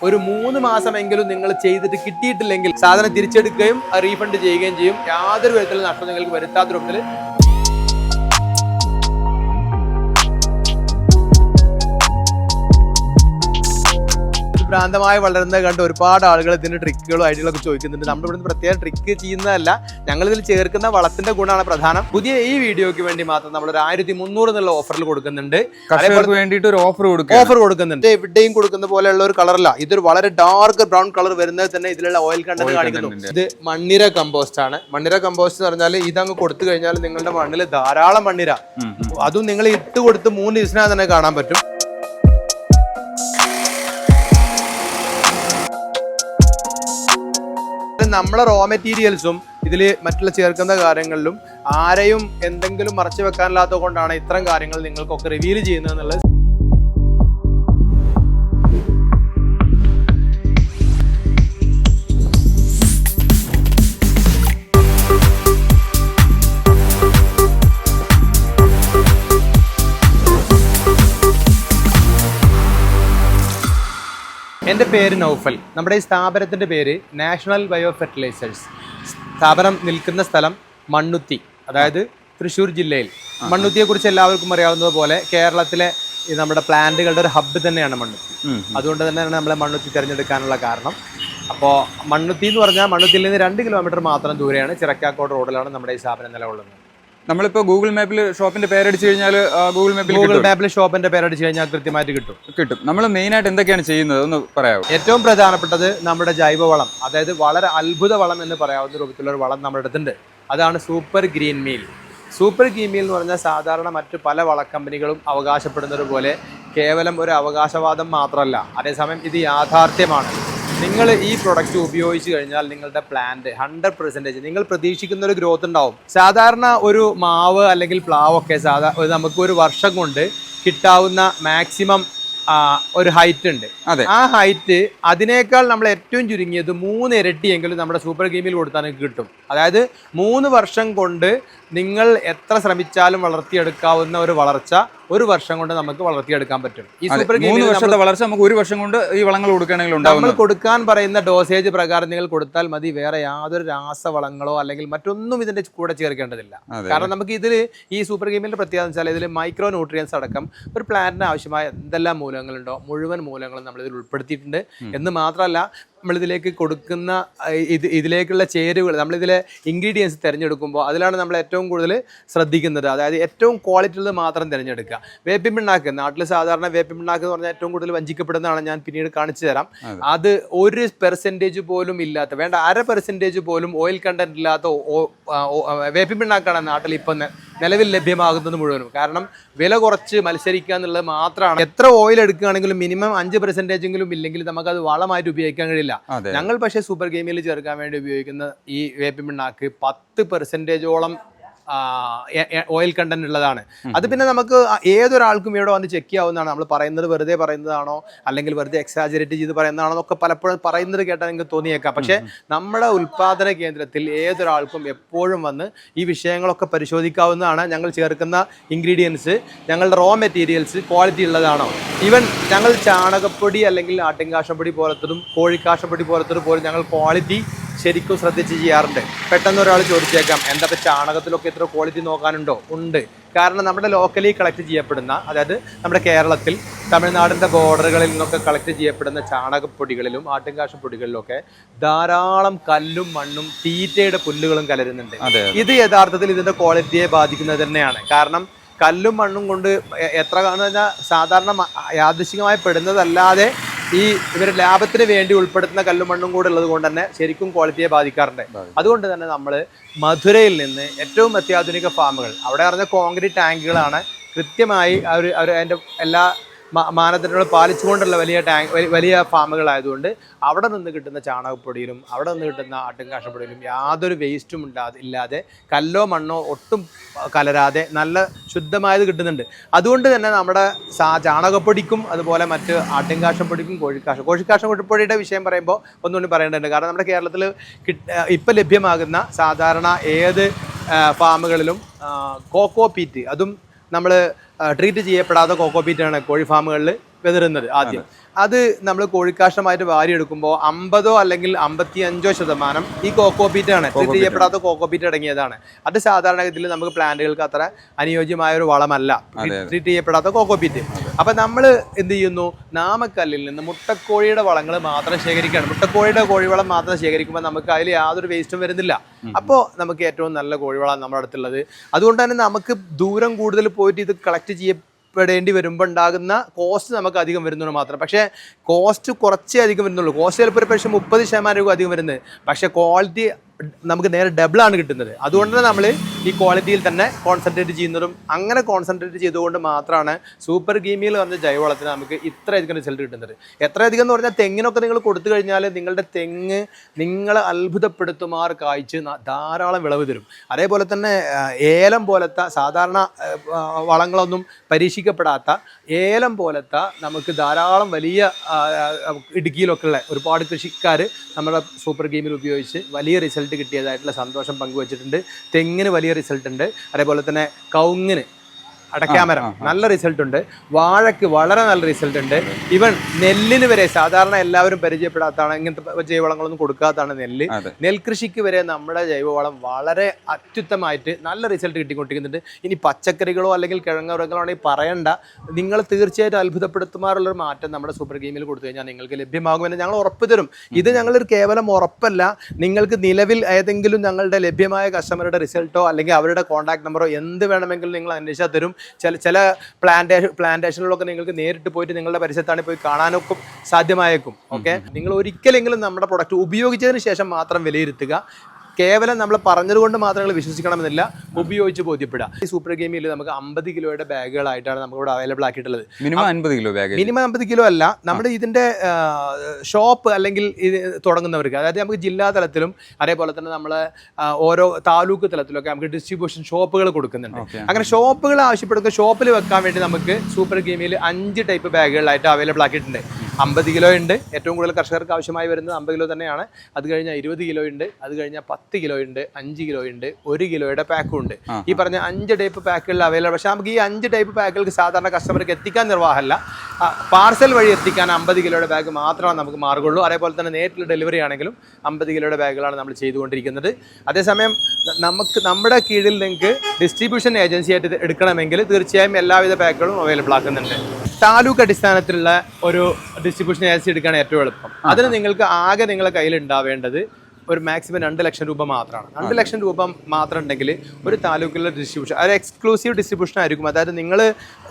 ഒരു മൂന്ന് മാസമെങ്കിലും നിങ്ങൾ ചെയ്തിട്ട് കിട്ടിയിട്ടില്ലെങ്കിൽ സാധനം തിരിച്ചെടുക്കുകയും റീഫണ്ട് ചെയ്യുകയും ചെയ്യും. യാതൊരു വിധത്തിലുള്ള നഷ്ടം നിങ്ങൾക്ക് വരുത്താത്ത രൂപത്തിൽ ഭ്രാന്തമായി വളരുന്നത് കണ്ട് ഒരുപാട് ആളുകൾ ഇതിന്റെ ട്രിക്കുകളും ഐഡിയകളൊക്കെ ചോദിക്കുന്നുണ്ട്. നമ്മൾ ഇവിടുന്ന് പ്രത്യേക ട്രിക്ക് ചെയ്യുന്നതല്ല ഞങ്ങൾ ഇതിൽ ചേർക്കുന്ന വളത്തിന്റെ ഗുണമാണ് പ്രധാനം. പുതിയ ഈ വീഡിയോയ്ക്ക് വേണ്ടി മാത്രം നമ്മൾ ഒരു ആയിരത്തി മുന്നൂറ് എന്നുള്ള ഓഫറിൽ കൊടുക്കുന്നുണ്ട്. വേണ്ടിയിട്ട് ഒരു ഓഫർ കൊടുക്കും ഓഫർ കൊടുക്കുന്നുണ്ട്. എവിടെയും കൊടുക്കുന്ന പോലെയുള്ള ഒരു കളറല്ല ഇതൊരു വളരെ ഡാർക്ക് ബ്രൗൺ കളർ വരുന്നത് തന്നെ ഇതിലുള്ള ഓയിൽ കണ്ടത് കാണിക്കുന്നു. ഇത് മണ്ണിര കമ്പോസ്റ്റ് ആണ്. മണ്ണിര കമ്പോസ്റ്റ് എന്ന് പറഞ്ഞാൽ ഇതങ്ങ് കൊടുത്തു കഴിഞ്ഞാൽ നിങ്ങളുടെ മണ്ണിൽ ധാരാളം മണ്ണിര. അതും നിങ്ങൾ ഇട്ട് കൊടുത്ത് മൂന്ന് ദിവസത്തിനകം തന്നെ കാണാൻ പറ്റും. നമ്മളെ റോ മെറ്റീരിയൽസും ഇതിൽ മറ്റുള്ള ചേർക്കുന്ന കാര്യങ്ങളിലും ആരെയും എന്തെങ്കിലും മറച്ചു വെക്കാനില്ലാത്തത് കൊണ്ടാണ് ഇത്തരം കാര്യങ്ങൾ നിങ്ങൾക്കൊക്കെ റിവീൽ ചെയ്യുന്നത് എന്നുള്ളത് എന്റെ പേര് നൗഫൽ. നമ്മുടെ ഈ സ്ഥാപനത്തിന്റെ പേര് നാഷണൽ ബയോ ഫെർട്ടിലൈസേഴ്സ് സ്ഥാപനം നിൽക്കുന്ന സ്ഥലം മണ്ണുത്തി അതായത് തൃശ്ശൂർ ജില്ലയിൽ. മണ്ണുത്തിയെക്കുറിച്ച് എല്ലാവർക്കും അറിയാവുന്നതുപോലെ കേരളത്തിലെ നമ്മുടെ പ്ലാന്റുകളുടെ ഒരു ഹബ്ബ് തന്നെയാണ് മണ്ണുത്തി. അതുകൊണ്ട് തന്നെയാണ് നമ്മളെ മണ്ണുത്തി തിരഞ്ഞെടുക്കാനുള്ള കാരണം. അപ്പോൾ മണ്ണുത്തി എന്ന് പറഞ്ഞാൽ മണ്ണുത്തിയിൽ നിന്ന് രണ്ട് കിലോമീറ്റർ മാത്രം ദൂരെയാണ്. ചിറക്കാക്കോട് റോഡിലാണ് നമ്മുടെ ഈ സ്ഥാപനം നിലകൊള്ളുന്നത്. നമ്മളിപ്പോ ഗൂഗിൾ മാപ്പിൽ ഷോപ്പിന്റെ പേരടിച്ചു കഴിഞ്ഞാൽ ഗൂഗിൾ മാപ്പിൽ ഗൂഗിൾ മാപ്പിൽ ഷോപ്പിന്റെ പേരടിച്ച് കഴിഞ്ഞാൽ കൃത്യമായിട്ട് കിട്ടും. കിട്ടും. നമ്മൾ മെയിൻ ആയിട്ട് എന്തൊക്കെയാണ് ചെയ്യുന്നത്? എന്ന് പറയാമോ ഏറ്റവും പ്രധാനപ്പെട്ടത് നമ്മുടെ ജൈവവളം അതായത് വളരെ അത്ഭുത വളം എന്ന് പറയാവുന്ന രൂപത്തിലുള്ള ഒരു വളം നമ്മുടെ അടുത്തുണ്ട്. അതാണ് super green meal super green meal എന്ന് പറഞ്ഞാൽ സാധാരണ മറ്റു പല വളക്കമ്പനികളും അവകാശപ്പെടുന്നത് പോലെ കേവലം ഒരു അവകാശവാദം മാത്രമല്ല. അതേസമയം ഇത് യാഥാർത്ഥ്യമാണ്. നിങ്ങൾ ഈ പ്രൊഡക്റ്റ് ഉപയോഗിച്ച് കഴിഞ്ഞാൽ നിങ്ങളുടെ പ്ലാന്റ് ഹൺഡ്രഡ് പെർസെന്റേജ് നിങ്ങൾ പ്രതീക്ഷിക്കുന്ന ഒരു ഗ്രോത്ത് ഉണ്ടാവും. സാധാരണ ഒരു മാവ് അല്ലെങ്കിൽ പ്ലാവൊക്കെ സാധാ സാധാരണ നമുക്ക് ഒരു വർഷം കൊണ്ട് കിട്ടാവുന്ന മാക്സിമം ഒരു ഹൈറ്റ് ഉണ്ട്. അതെ. ആ ഹൈറ്റ് അതിനേക്കാൾ നമ്മൾ ഏറ്റവും ചുരുങ്ങിയത് മൂന്ന് ഇരട്ടിയെങ്കിലും നമ്മുടെ സൂപ്പർ ഗെയിമിൽ കൊടുത്താൽ കിട്ടും. അതായത് മൂന്ന് വർഷം കൊണ്ട് നിങ്ങൾ എത്ര ശ്രമിച്ചാലും വളർത്തിയെടുക്കാവുന്ന ഒരു വളർച്ച ഒരു വർഷം കൊണ്ട് നമുക്ക് വളർത്തിയെടുക്കാൻ പറ്റും. ഈ സൂപ്പർ മൂന്ന് വർഷത്തെ വളർച്ച നമുക്ക് ഒരു വർഷം കൊണ്ട് ഈ വളങ്ങൾ കൊടുക്കുകയാണെങ്കിൽ നമ്മൾ കൊടുക്കാൻ പറയുന്ന ഡോസേജ് പ്രകാരം നിങ്ങൾ കൊടുത്താൽ മതി വേറെ യാതൊരു രാസവളങ്ങളോ അല്ലെങ്കിൽ മറ്റൊന്നും ഇതിന്റെ കൂടെ ചേർക്കേണ്ടതില്ല. കാരണം നമുക്ക് ഇതിൽ ഈ സൂപ്പർ ഗെയിമിന്റെ പ്രത്യേകത വെച്ചാൽ ഇതിൽ മൈക്രോ ന്യൂട്രിയൻസ് അടക്കം ഒരു പ്ലാന്റിന് ആവശ്യമായ എന്തെല്ലാം മൂലങ്ങളുണ്ടോ മുഴുവൻ മൂലങ്ങളും നമ്മൾ ഇതിൽ ഉൾപ്പെടുത്തിയിട്ടുണ്ട്. എന്ന് മാത്രമല്ല നമ്മളിതിലേക്ക് കൊടുക്കുന്ന ഇത് ഇതിലേക്കുള്ള ചേരുവകൾ നമ്മളിതിലെ ഇൻഗ്രീഡിയൻസ് തിരഞ്ഞെടുക്കുമ്പോൾ അതിലാണ് നമ്മൾ ഏറ്റവും കൂടുതൽ ശ്രദ്ധിക്കുന്നത്. അതായത് ഏറ്റവും ക്വാളിറ്റി ഉള്ളത് മാത്രം തിരഞ്ഞെടുക്കുക. വേപ്പിൻ പിണ്ണാക്ക് നാട്ടിൽ സാധാരണ വേപ്പിൻ പിണ്ണാക്ക് എന്ന് പറഞ്ഞാൽ ഏറ്റവും കൂടുതൽ വഞ്ചിക്കപ്പെടുന്നതാണ് ഞാൻ പിന്നീട് കാണിച്ചു തരാം. അത്. ഒരു പെർസെന്റേജ് പോലും ഇല്ലാത്ത വേണ്ട അര പെർസെന്റേജ് പോലും ഓയിൽ കണ്ടന്റ് ഇല്ലാത്ത വേപ്പിൻ പിണ്ണാക്കാണ് നാട്ടിൽ ഇപ്പം നിലവിൽ ലഭ്യമാകുന്നത് മുഴുവനും. കാരണം വില കുറച്ച് മത്സരിക്കുക എന്നുള്ളത് മാത്രമാണ്. എത്ര ഓയിൽ എടുക്കുകയാണെങ്കിലും മിനിമം അഞ്ച് പെർസെന്റേജ് എങ്കിലും ഇല്ലെങ്കിൽ നമുക്ക് അത് വളമായിട്ട് ഉപയോഗിക്കാൻ കഴിയില്ല. ഞങ്ങൾ പക്ഷേ സൂപ്പർ ഗെയിമിൽ ചേർക്കാൻ വേണ്ടി ഉപയോഗിക്കുന്ന ഈ വേപ്പിൻ പിണ്ണാക്ക് പത്ത് പെർസെന്റേജോളം ഓയിൽ കണ്ടന്റ് ഉള്ളതാണ്. അത് പിന്നെ നമുക്ക് ഏതൊരാൾക്കും ഇവിടെ വന്ന് ചെക്ക് ചെയ്യാവുന്നതാണ്. നമ്മൾ പറയുന്നത് വെറുതെ പറയുന്നതാണോ? അല്ലെങ്കിൽ വെറുതെ എക്സാജറേറ്റ് ചെയ്ത് പറയുന്നതാണോ എന്നൊക്കെ പലപ്പോഴും പറയുന്നത് കേട്ടാൽ നിങ്ങൾക്ക് തോന്നിയേക്കാം. പക്ഷേ നമ്മുടെ ഉൽപാദന കേന്ദ്രത്തിൽ ഏതൊരാൾക്കും എപ്പോഴും വന്ന് ഈ വിഷയങ്ങളൊക്കെ പരിശോധിക്കാവുന്നതാണ്. ഞങ്ങൾ ചേർക്കുന്ന ഇൻഗ്രീഡിയൻസ് ഞങ്ങളുടെ റോ മെറ്റീരിയൽസ് ക്വാളിറ്റി ഉള്ളതാണോ? ഈവൻ ഞങ്ങൾ ചാണകപ്പൊടി അല്ലെങ്കിൽ ആട്ടിൻകാശപ്പൊടി പോലത്തതും കോഴിക്കാശപ്പൊടി പോലത്തതും പോലും ഞങ്ങൾ ക്വാളിറ്റി ശരിക്കും ശ്രദ്ധിച്ച് ചെയ്യാറുണ്ട്. പെട്ടെന്ന് ഒരാൾ ചോദിച്ചേക്കാം എന്താ ചാണകത്തിലൊക്കെ ഇത്ര ക്വാളിറ്റി നോക്കാനുണ്ടോ? ഉണ്ട്. കാരണം നമ്മുടെ ലോക്കലി കളക്ട് ചെയ്യപ്പെടുന്ന അതായത് നമ്മുടെ കേരളത്തിൽ തമിഴ്നാടിന്റെ ബോർഡറുകളിൽ നിന്നൊക്കെ കളക്ട് ചെയ്യപ്പെടുന്ന ചാണകപ്പൊടികളിലും ആട്ടിൻകാശപ്പൊടികളിലും ഒക്കെ ധാരാളം കല്ലും മണ്ണും തീറ്റയുടെ പുല്ലുകളും കലരുന്നുണ്ട്. ഇത് യഥാർത്ഥത്തിൽ ഇതിന്റെ ക്വാളിറ്റിയെ ബാധിക്കുന്നത് തന്നെയാണ്. കാരണം കല്ലും മണ്ണും കൊണ്ട് എത്ര കാണുന്ന സാധാരണ യാദൃശികമായി പെടുന്നതല്ലാതെ ഈ ഇവർ ലാഭത്തിന് വേണ്ടി ഉൾപ്പെടുത്തുന്ന കല്ലും മണ്ണും കൂടെ ഉള്ളത് കൊണ്ട് തന്നെ ശരിക്കും ക്വാളിറ്റിയെ ബാധിക്കാറുണ്ട്. അതുകൊണ്ട് തന്നെ നമ്മൾ മധുരയിൽ നിന്ന് ഏറ്റവും അത്യാധുനിക ഫാമുകൾ അവിടെ പറഞ്ഞ കോൺക്രീറ്റ് ടാങ്കുകളാണ് കൃത്യമായി അവർ അവർ അതിന്റെ എല്ലാ മാനദണ്ഡങ്ങൾ പാലിച്ചുകൊണ്ടുള്ള വലിയ ടാങ്ക് വലിയ ഫാമുകളായതുകൊണ്ട് അവിടെ നിന്ന് കിട്ടുന്ന ചാണകപ്പൊടിയിലും അവിടെ നിന്ന് കിട്ടുന്ന ആട്ടുംകാഷപ്പൊടിയിലും യാതൊരു വേസ്റ്റും ഉണ്ടാതെ ഇല്ലാതെ കല്ലോ മണ്ണോ ഒട്ടും കലരാതെ നല്ല ശുദ്ധമായത് കിട്ടുന്നുണ്ട്. അതുകൊണ്ട് തന്നെ നമ്മുടെ സാ ചാണകപ്പൊടിക്കും അതുപോലെ മറ്റ് ആട്ടിൻകാശപ്പൊടിക്കും കോഴിക്കാശ കൊഴിപ്പൊടിയുടെ വിഷയം പറയുമ്പോൾ ഒന്നുകൊണ്ട് പറയേണ്ടതുണ്ട്. കാരണം നമ്മുടെ കേരളത്തിൽ ഇപ്പം ലഭ്യമാകുന്ന സാധാരണ ഏത് ഫാമുകളിലും കോക്കോ പീറ്റ് അതും നമ്മൾ ട്രീറ്റ് ചെയ്യപ്പെടാത്ത കോക്കോപീറ്റാണ് കോഴി ഫാമുകളിൽ വിതറുന്നത് ആദ്യം. അത്. നമ്മൾ കോഴിക്കാഷ്ടമായിട്ട് വാരിയെടുക്കുമ്പോൾ അമ്പതോ അല്ലെങ്കിൽ അമ്പത്തി അഞ്ചോ ശതമാനം ഈ കോക്കോപീറ്റ് ആണ്. ട്രീറ്റ് ചെയ്യപ്പെടാത്ത കോക്കോപീറ്റ് അടങ്ങിയതാണ്. അത് സാധാരണഗതിയിൽ നമുക്ക് പ്ലാന്റുകൾക്ക് അത്ര അനുയോജ്യമായ ഒരു വളമല്ല ട്രീറ്റ് ചെയ്യപ്പെടാത്ത കോക്കോപീറ്റ് അപ്പൊ നമ്മൾ എന്ത് ചെയ്യുന്നു? നാമക്കല്ലിൽ നിന്ന് മുട്ടക്കോഴിയുടെ വളങ്ങൾ മാത്രം ശേഖരിക്കുകയാണ്. മുട്ടക്കോഴിയുടെ കോഴിവളം മാത്രം ശേഖരിക്കുമ്പോൾ നമുക്ക് അതിൽ യാതൊരു വേസ്റ്റും വരുന്നില്ല. അപ്പോൾ നമുക്ക് ഏറ്റവും നല്ല കോഴിവളം നമ്മുടെ അടുത്തുള്ളത്. അതുകൊണ്ട് തന്നെ നമുക്ക് ദൂരം കൂടുതൽ പോയിട്ട് ഇത് കളക്ട് ചെയ്യപ്പെടേണ്ടി വരുമ്പോൾ ഉണ്ടാകുന്ന കോസ്റ്റ് നമുക്ക് അധികം വരുന്നുള്ളൂ മാത്രം. പക്ഷേ കോസ്റ്റ് കുറച്ചേ അധികം വരുന്നുള്ളൂ. കോസ്റ്റ് ചിലപ്പോൾ ഒരു പക്ഷേ മുപ്പത് ശതമാനം അധികം വരുന്നത്. പക്ഷേ ക്വാളിറ്റി നമുക്ക് നേരെ ഡബിൾ ആണ് കിട്ടുന്നത്. അതുകൊണ്ട് നമ്മൾ ഈ ക്വാളിറ്റിയിൽ തന്നെ കോൺസെൻട്രേറ്റ് ചെയ്യുന്നതും അങ്ങനെ കോൺസെൻട്രേറ്റ് ചെയ്തുകൊണ്ട് മാത്രമാണ് സൂപ്പർ ഗീമിയിൽ വന്ന ജൈവവളത്തിന് നമുക്ക് ഇത്രയധികം റിസൾട്ട് കിട്ടുന്നത്. എത്രയധികം എന്ന് പറഞ്ഞാൽ തെങ്ങിനൊക്കെ നിങ്ങൾ കൊടുത്തു കഴിഞ്ഞാൽ നിങ്ങളുടെ തെങ്ങ് നിങ്ങളെ അത്ഭുതപ്പെടുത്തുമാർ കായ്ച്ച് ധാരാളം വിളവ് തരും. അതേപോലെ തന്നെ ഏലം പോലത്തെ സാധാരണ വളങ്ങളൊന്നും പരീക്ഷിക്കപ്പെടാത്ത ഏലം പോലത്തെ നമുക്ക് ധാരാളം വലിയ ഇടുക്കിയിലൊക്കെ ഉള്ള ഒരുപാട് കൃഷിക്കാർ നമ്മുടെ സൂപ്പർ ഗെയിമിൽ ഉപയോഗിച്ച് വലിയ റിസൾട്ട് കിട്ടിയതായിട്ടുള്ള സന്തോഷം പങ്കുവച്ചിട്ടുണ്ട്. തെങ്ങിന് വലിയ റിസൾട്ട് ഉണ്ട്. അതേപോലെ തന്നെ കവുങ്ങിന് അടയ്ക്കാമരം നല്ല റിസൾട്ട് ഉണ്ട്. വാഴയ്ക്ക് വളരെ നല്ല റിസൾട്ട് ഉണ്ട്. ഇവൻ നെല്ലിന് വരെ സാധാരണ എല്ലാവരും പരിചയപ്പെടാത്തതാണ് ഇങ്ങനത്തെ ജൈവവളങ്ങളൊന്നും കൊടുക്കാത്തതാണ് നെല്ല്. നെൽകൃഷിക്ക് വരെ നമ്മുടെ ജൈവവളം വളരെ അത്യുത്തമായിട്ട് നല്ല റിസൾട്ട് കിട്ടിക്കൊണ്ടിരിക്കുന്നുണ്ട്. ഇനി പച്ചക്കറികളോ അല്ലെങ്കിൽ കിഴങ്ങുറകളോ ആണെങ്കിൽ പറയണ്ട. നിങ്ങൾ തീർച്ചയായിട്ടും അത്ഭുതപ്പെടുത്തുമാറുള്ള ഒരു മാറ്റം നമ്മുടെ സൂപ്പർ ഗെയിമിൽ കൊടുത്തു കഴിഞ്ഞാൽ നിങ്ങൾക്ക് ലഭ്യമാകുമെന്ന് ഞങ്ങൾ ഉറപ്പ് തരും. ഇത് ഞങ്ങളൊരു കേവലം ഉറപ്പല്ല. നിങ്ങൾക്ക് നിലവിൽ ഏതെങ്കിലും ഞങ്ങളുടെ ലഭ്യമായ കസ്റ്റമറുടെ റിസൾട്ടോ അല്ലെങ്കിൽ അവരുടെ കോൺടാക്ട് നമ്പറോ എന്ത് വേണമെങ്കിലും നിങ്ങൾ അന്വേഷിച്ചാൽ തരും. ചില ചില പ്ലാന്റേഷൻ പ്ലാന്റേഷനിലൊക്കെ നിങ്ങൾക്ക് നേരിട്ട് പോയിട്ട് നിങ്ങളുടെ പരിസരത്താണ് പോയി കാണാനൊക്കെ സാധ്യമായേക്കും. ഓക്കെ നിങ്ങൾ ഒരിക്കലെങ്കിലും നമ്മുടെ പ്രൊഡക്റ്റ് ഉപയോഗിച്ചതിന് ശേഷം മാത്രം വിലയിരുത്തുക. കേവലം നമ്മൾ പറഞ്ഞത് കൊണ്ട് മാത്രം നിങ്ങൾ വിശ്വസിക്കണമെന്നില്ല. ഉപയോഗിച്ച് ബോധ്യപ്പെടുക. ഈ സൂപ്പർ ഗെയിമിൽ നമുക്ക് അമ്പത് കിലോയുടെ ബാഗുകളായിട്ടാണ് നമുക്ക് ഇവിടെ അവൈലബിൾ ആക്കിയിട്ടുള്ളത്. മിനിമം അമ്പത് കിലോ ബാഗ്. മിനിമം അമ്പത് കിലോ അല്ല. നമ്മുടെ ഇതിന്റെ ഷോപ്പ് അല്ലെങ്കിൽ ഇത് തുടങ്ങുന്നവർക്ക് അതായത് നമുക്ക് ജില്ലാ തലത്തിലും അതേപോലെ തന്നെ നമ്മൾ ഓരോ താലൂക്ക് തലത്തിലൊക്കെ നമുക്ക് ഡിസ്ട്രിബ്യൂഷൻ ഷോപ്പുകൾ കൊടുക്കുന്നുണ്ട്. അങ്ങനെ ഷോപ്പുകൾ ആവശ്യപ്പെടുന്ന ഷോപ്പിൽ വെക്കാൻ വേണ്ടി നമുക്ക് സൂപ്പർ ഗെയിമിൽ അഞ്ച് ടൈപ്പ് ബാഗുകളായിട്ട് അവൈലബിൾ ആക്കിയിട്ടുണ്ട്. അമ്പത് കിലോ ഉണ്ട്. ഏറ്റവും കൂടുതൽ കർഷകർക്ക് ആവശ്യമായി വരുന്നത് അമ്പത് കിലോ തന്നെയാണ്. അത് കഴിഞ്ഞാൽ ഇരുപത് കിലോ ഉണ്ട്. അത് കഴിഞ്ഞാൽ പത്ത് കിലോ ഉണ്ട്. അഞ്ച് കിലോ ഉണ്ട്. ഒരു കിലോയുടെ പാക്കും ഉണ്ട്. ഈ പറഞ്ഞ അഞ്ച് ടൈപ്പ് പാക്കുകളിൽ അവൈലബിൾ പക്ഷേ നമുക്ക് ഈ അഞ്ച് ടൈപ്പ് പാക്കുകൾക്ക് സാധാരണ കസ്റ്റമർക്ക് എത്തിക്കാൻ നിർവാഹമല്ല. പാർസൽ വഴി എത്തിക്കാൻ അമ്പത് കിലോയുടെ ബാഗ് മാത്രമാണ് നമുക്ക് മാർഗുള്ളൂ അതേപോലെ തന്നെ നേരിട്ടുള്ള ഡെലിവറി ആണെങ്കിലും അമ്പത് കിലോയുടെ ബാഗുകളാണ് നമ്മൾ ചെയ്തുകൊണ്ടിരിക്കുന്നത്. അതേസമയം നമുക്ക് നമ്മുടെ കീഴിൽ നിങ്ങൾക്ക് ഡിസ്ട്രിബ്യൂഷൻ ഏജൻസി ആയിട്ട് എടുക്കണമെങ്കിൽ തീർച്ചയായും എല്ലാവിധ പാക്കുകളും അവൈലബിൾ ആക്കുന്നുണ്ട്. താലൂക്ക് അടിസ്ഥാനത്തിലുള്ള ഒരു ഡിസ്ട്രിബ്യൂഷൻ ഏജൻസി എടുക്കുകയാണ് ഏറ്റവും എളുപ്പം. അതിന് നിങ്ങൾക്ക് ആകെ നിങ്ങളുടെ കയ്യിൽ ഉണ്ടാവേണ്ടത് ഒരു മാക്സിമം രണ്ട് ലക്ഷം രൂപ മാത്രമാണ്. രണ്ട് ലക്ഷം രൂപ മാത്രം ഉണ്ടെങ്കിൽ ഒരു താലൂക്കിലെ ഡിസ്ട്രിബ്യൂഷൻ അത് എക്സ്ക്ലൂസീവ് ഡിസ്ട്രിബ്യൂഷൻ ആയിരിക്കും. അതായത് നിങ്ങൾ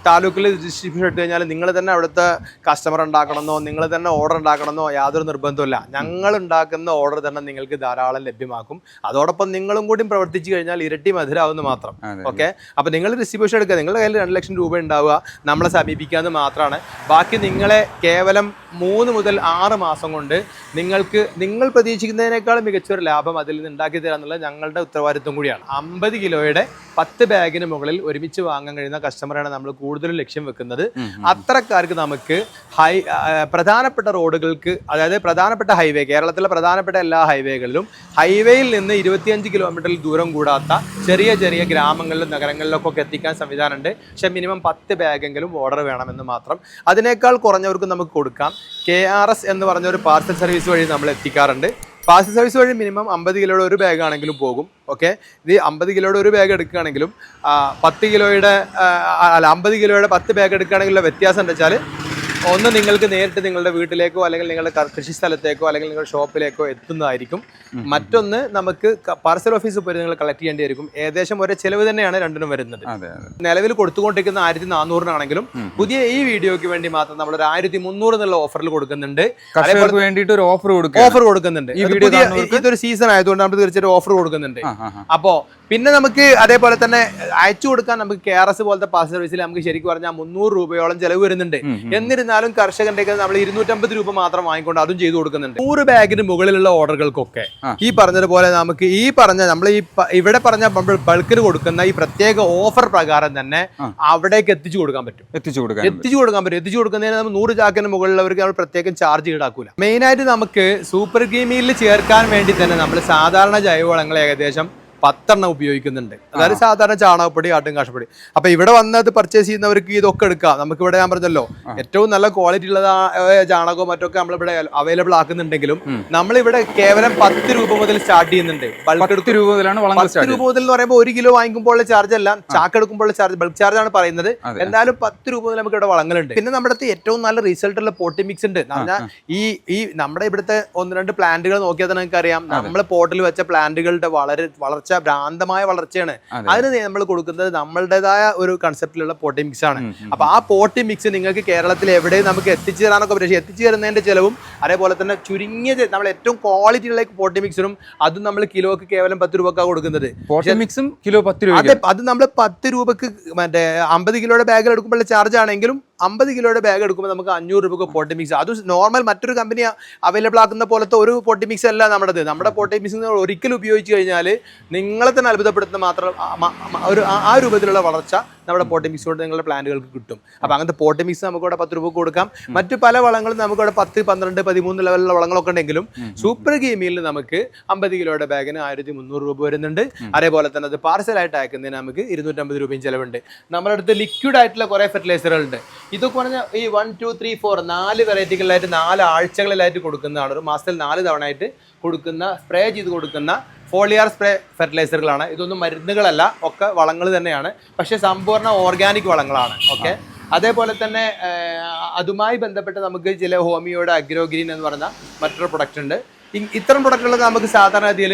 താലൂക്കിൽ ഡിസ്ട്രിബ്യൂഷൻ എടുത്തു കഴിഞ്ഞാൽ നിങ്ങൾ തന്നെ അവിടുത്തെ കസ്റ്റമർ ഉണ്ടാക്കണമെന്നോ നിങ്ങൾ തന്നെ ഓർഡർ ഉണ്ടാക്കണമെന്നോ യാതൊരു നിർബന്ധമില്ല ഞങ്ങൾ ഉണ്ടാക്കുന്ന ഓർഡർ തന്നെ നിങ്ങൾക്ക് ധാരാളം ലഭ്യമാക്കും. അതോടൊപ്പം നിങ്ങളും കൂടി പ്രവർത്തിച്ചു കഴിഞ്ഞാൽ ഇരട്ടി മധുരാവുന്ന മാത്രം. ഓക്കെ അപ്പോൾ നിങ്ങൾ ഡിസ്ട്രിബ്യൂഷൻ എടുക്കുക. നിങ്ങളുടെ കയ്യിൽ രണ്ട് ലക്ഷം രൂപ ഉണ്ടാവുക നമ്മളെ സമീപിക്കാമെന്ന് മാത്രമാണ് ബാക്കി നിങ്ങളെ കേവലം മൂന്ന് മുതൽ ആറ് മാസം കൊണ്ട് നിങ്ങൾക്ക് നിങ്ങൾ പ്രതീക്ഷിക്കുന്നതിനേക്കാൾ മികച്ചൊരു ലാഭം അതിൽ നിന്ന് ഉണ്ടാക്കി തരാം എന്നുള്ളത് ഞങ്ങളുടെ ഉത്തരവാദിത്വം കൂടിയാണ്. അമ്പത് കിലോയുടെ പത്ത് ബാഗിന് മുകളിൽ ഒരുമിച്ച് വാങ്ങാൻ കഴിയുന്ന കസ്റ്റമറാണ് നമ്മൾ കൂടുതലും ലക്ഷ്യം വെക്കുന്നത് അത്രക്കാർക്ക് നമുക്ക് ഹൈ പ്രധാനപ്പെട്ട റോഡുകൾക്ക് അതായത് പ്രധാനപ്പെട്ട ഹൈവേ കേരളത്തിലെ പ്രധാനപ്പെട്ട എല്ലാ ഹൈവേകളിലും ഹൈവേയിൽ നിന്ന് ഇരുപത്തിയഞ്ച് കിലോമീറ്ററിൽ ദൂരം കൂടാത്ത ചെറിയ ചെറിയ ഗ്രാമങ്ങളിലും നഗരങ്ങളിലൊക്കെ എത്തിക്കാൻ സംവിധാനമുണ്ട്. പക്ഷേ മിനിമം പത്ത് ബാഗെങ്കിലും ഓർഡർ വേണമെന്ന് മാത്രം. അതിനേക്കാൾ കുറഞ്ഞവർക്ക് നമുക്ക് കൊടുക്കാം. കെ ആർ എസ് എന്ന് പറഞ്ഞ ഒരു പാർസൽ സർവീസ് വഴി നമ്മൾ എത്തിക്കാറുണ്ട്. പാർസൽ സർവീസ് വഴി മിനിമം അമ്പത് കിലോയുടെ ഒരു ബാഗ് ആണെങ്കിലും പോകും ഓക്കെ ഇത് അമ്പത് കിലോയുടെ ഒരു ബാഗ് എടുക്കുകയാണെങ്കിലും പത്ത് കിലോയുടെ അല്ല അമ്പത് കിലോയുടെ പത്ത് ബാഗ് എടുക്കുകയാണെങ്കിലുള്ള വ്യത്യാസം എന്താ വെച്ചാൽ ഒന്ന് നിങ്ങൾക്ക് നേരിട്ട് നിങ്ങളുടെ വീട്ടിലേക്കോ അല്ലെങ്കിൽ നിങ്ങളുടെ കൃഷി സ്ഥലത്തേക്കോ അല്ലെങ്കിൽ നിങ്ങളുടെ ഷോപ്പിലേക്കോ എത്തുന്നതായിരിക്കും. മറ്റൊന്ന് നമുക്ക് പാർസൽ ഓഫീസിൽ പോയി നിങ്ങൾ കളക്ട് ചെയ്യേണ്ടിയിരിക്കും. ഏകദേശം ഒരേ ചെലവ് തന്നെയാണ് രണ്ടിനും വരുന്നത്. നിലവിൽ കൊടുത്തുകൊണ്ടിരിക്കുന്ന ആയിരത്തി നാനൂറിനാണെങ്കിലും പുതിയ ഈ വീഡിയോയ്ക്ക് വേണ്ടി മാത്രം നമ്മൾ ഒരു ആയിരത്തി മുന്നൂറ് എന്നുള്ള ഓഫറിൽ കൊടുക്കുന്നുണ്ട് വേണ്ടിയിട്ട് ഒരു ഓഫർ ഓഫർ കൊടുക്കുന്നുണ്ട്. ഇതൊരു സീസൺ ആയതുകൊണ്ട് നമ്മൾ തീർച്ചയായിട്ടും ഓഫർ കൊടുക്കുന്നുണ്ട്. അപ്പോ പിന്നെ നമുക്ക് അതേപോലെ തന്നെ അയച്ചു കൊടുക്കാൻ നമുക്ക് കെ ആർ എസ് പോലത്തെ പാസ് സർവീസിൽ നമുക്ക് ശരിക്കും പറഞ്ഞാൽ മുന്നൂറ് രൂപയോളം ചെലവ് വരുന്നുണ്ട്. ഉം. എന്നിരുന്നാലും കർഷകന്റെ നമ്മൾ ഇരുന്നൂറ്റമ്പത് രൂപ മാത്രം വാങ്ങിക്കൊണ്ട് അതും ചെയ്തു കൊടുക്കുന്നുണ്ട്. നൂറ് ബാഗിന് മുകളിലുള്ള ഓർഡറുകൾക്കൊക്കെ ഈ പറഞ്ഞതുപോലെ നമുക്ക് ഈ പറഞ്ഞ നമ്മൾ ഈ ഇവിടെ പറഞ്ഞ നമ്മൾ ബൾക്കിന് കൊടുക്കുന്ന ഈ പ്രത്യേക ഓഫർ പ്രകാരം തന്നെ. അവിടേക്ക് എത്തിച്ചു കൊടുക്കാൻ പറ്റും. എത്തിച്ചു കൊടുക്കാൻ എത്തിച്ചു കൊടുക്കാൻ പറ്റും. എത്തിച്ചു കൊടുക്കുന്നതിന് നമ്മൾ നൂറ് ചാക്കിന് മുകളിലുള്ളവർക്ക് നമ്മൾ പ്രത്യേകം ചാർജ് ഈടാക്കൂല. മെയിനായിട്ട് നമുക്ക് സൂപ്പർ ഗെയിമിൽ ചേർക്കാൻ വേണ്ടി തന്നെ നമ്മൾ സാധാരണ ജൈവവളങ്ങൾ ഏകദേശം പത്തെണ്ണം ഉപയോഗിക്കുന്നുണ്ട്. അതായത് സാധാരണ ചാണകപ്പൊടി ആട്ടും കാശപ്പൊടി അപ്പൊ ഇവിടെ വന്നത് പർച്ചേസ് ചെയ്യുന്നവർക്ക് ഇതൊക്കെ എടുക്കാം. നമുക്ക് ഇവിടെ ഞാൻ പറഞ്ഞല്ലോ ഏറ്റവും നല്ല ക്വാളിറ്റി ഉള്ള ചാണകവും മറ്റൊക്കെ നമ്മളിവിടെ അവൈലബിൾ ആക്കുന്നുണ്ടെങ്കിലും നമ്മളിവിടെ കേവലം പത്ത് രൂപ മുതൽ സ്റ്റാർട്ട് ചെയ്യുന്നുണ്ട്. പത്ത് രൂപ മുതലാണ് പത്ത് രൂപ മുതൽ എന്ന് പറയുമ്പോൾ ഒരു കിലോ വാങ്ങിക്കുമ്പോഴുള്ള ചാർജ് അല്ല ചാക്ക് എടുക്കുമ്പോഴുള്ള ചാർജ് ബൾക്ക് ചാർജ് ആണ് പറയുന്നത്. എന്തായാലും പത്ത് രൂപ മുതൽ നമുക്ക് ഇവിടെ വളങ്ങളുണ്ട്. പിന്നെ നമ്മുടെ ഏറ്റവും നല്ല റിസൾട്ട് ഉള്ള പോട്ടി മിക്സ് ഉണ്ട്. ഈ ഈ നമ്മുടെ ഇവിടുത്തെ ഒന്ന് രണ്ട് പ്ലാന്റുകൾ നോക്കിയാൽ തന്നെ നിങ്ങൾക്ക് അറിയാം നമ്മൾ പോട്ടിൽ വെച്ച പ്ലാന്റുകളുടെ വളരെ വളർച്ച ഭ്രാന്തമായ വളർച്ചയാണ്. അതെ. അതിന് നമ്മൾ കൊടുക്കുന്നത് നമ്മളുടേതായ ഒരു കൺസെപ്റ്റിലുള്ള പോട്ടി മിക്സ് ആണ്. അപ്പൊ ആ പോട്ടി മിക്സ് നിങ്ങൾക്ക് കേരളത്തിൽ എവിടെയും നമുക്ക് എത്തിച്ചു തരാനൊക്കെ പറ്റും. പക്ഷേ എത്തിച്ചു തരുന്നതിന്റെ ചെലവും അതേപോലെ തന്നെ ചുരുങ്ങിയ നമ്മൾ ഏറ്റവും ക്വാളിറ്റി ഉള്ള പോട്ടി മിക്സിനും അതും നമ്മൾ കിലോക്ക് കേവലം പത്ത് രൂപക്കാണ് കൊടുക്കുന്നത്. മിക്സും കിലോ പത്ത് രൂപ അത് നമ്മൾ പത്ത് രൂപക്ക് മറ്റേ അമ്പത് കിലോയുടെ ബാഗിൽ എടുക്കുമ്പോഴുള്ള ചാർജ് ആണെങ്കിലും അമ്പത് കിലോയുടെ ബാഗ് എടുക്കുമ്പോൾ നമുക്ക് അഞ്ഞൂറ് രൂപക്ക് പോട്ടി മിക്സ് അത് നോർമൽ മറ്റൊരു കമ്പനി അവൈലബിൾ ആക്കുന്ന പോലത്തെ ഒരു പോട്ടി മിക്സ് അല്ല നമ്മുടേത്. നമ്മുടെ പോട്ടി മിക്സ് ഒരിക്കലും ഉപയോഗിച്ച് കഴിഞ്ഞാൽ നിങ്ങളെ തന്നെ അത്ഭുതപ്പെടുത്തുന്ന മാത്രം ഒരു ആ രൂപത്തിലുള്ള വളർച്ച നമ്മുടെ പോട്ടമിക്സിലൂടെ നിങ്ങളുടെ പ്ലാന്റുകൾക്ക് കിട്ടും. അപ്പോൾ അങ്ങനത്തെ പോട്ടമിക്സ് നമുക്ക് ഇവിടെ പത്ത് രൂപ കൊടുക്കാം. മറ്റു പല വളങ്ങളും നമുക്ക് ഇവിടെ പത്ത് പന്ത്രണ്ട് പതിമൂന്ന് ലെവലിലുള്ള വളങ്ങളൊക്കെ ഉണ്ടെങ്കിലും സൂപ്പർ ഗെയിമിൽ നമുക്ക് അമ്പത് കിലോയുടെ ബാഗിന് ആയിരത്തി മുന്നൂറ് രൂപ വരുന്നുണ്ട്. അതേപോലെ തന്നെ അത് പാർസലായിട്ട് അയക്കുന്നതിന് നമുക്ക് ഇരുന്നൂറ്റമ്പത് രൂപയും ചിലവുണ്ട്. നമ്മുടെ അടുത്ത് ലിക്വിഡ് ആയിട്ടുള്ള കുറേ ഫെർട്ടിലൈസറുകളുണ്ട് ഇതൊക്കെ പറഞ്ഞാൽ ഈ വൺ ടു ത്രീ ഫോർ നാല് വെറൈറ്റികളിലായിട്ട് നാല് ആഴ്ചകളിലായിട്ട് കൊടുക്കുന്നതാണ്. ഒരു മാസത്തിൽ നാല് തവണ ആയിട്ട് കൊടുക്കുന്ന സ്പ്രേ ചെയ്ത് കൊടുക്കുന്ന ഫോളിയാർ സ്പ്രേ ഫെർട്ടിലൈസറുകളാണ് ഇതൊന്നും മരുന്നുകളല്ല ഒക്കെ വളങ്ങൾ തന്നെയാണ്. പക്ഷേ സമ്പൂർണ ഓർഗാനിക് വളങ്ങളാണ് ഓക്കെ അതേപോലെ തന്നെ അതുമായി ബന്ധപ്പെട്ട് നമുക്ക് ചില ഹോമിയോയുടെ അഗ്രോഗ്രീൻ എന്ന് പറഞ്ഞ മറ്റൊരു പ്രൊഡക്റ്റ് ഉണ്ട്. ഇത്തരം പ്രൊഡക്റ്റുകളൊക്കെ നമുക്ക് സാധാരണ രീതിയിൽ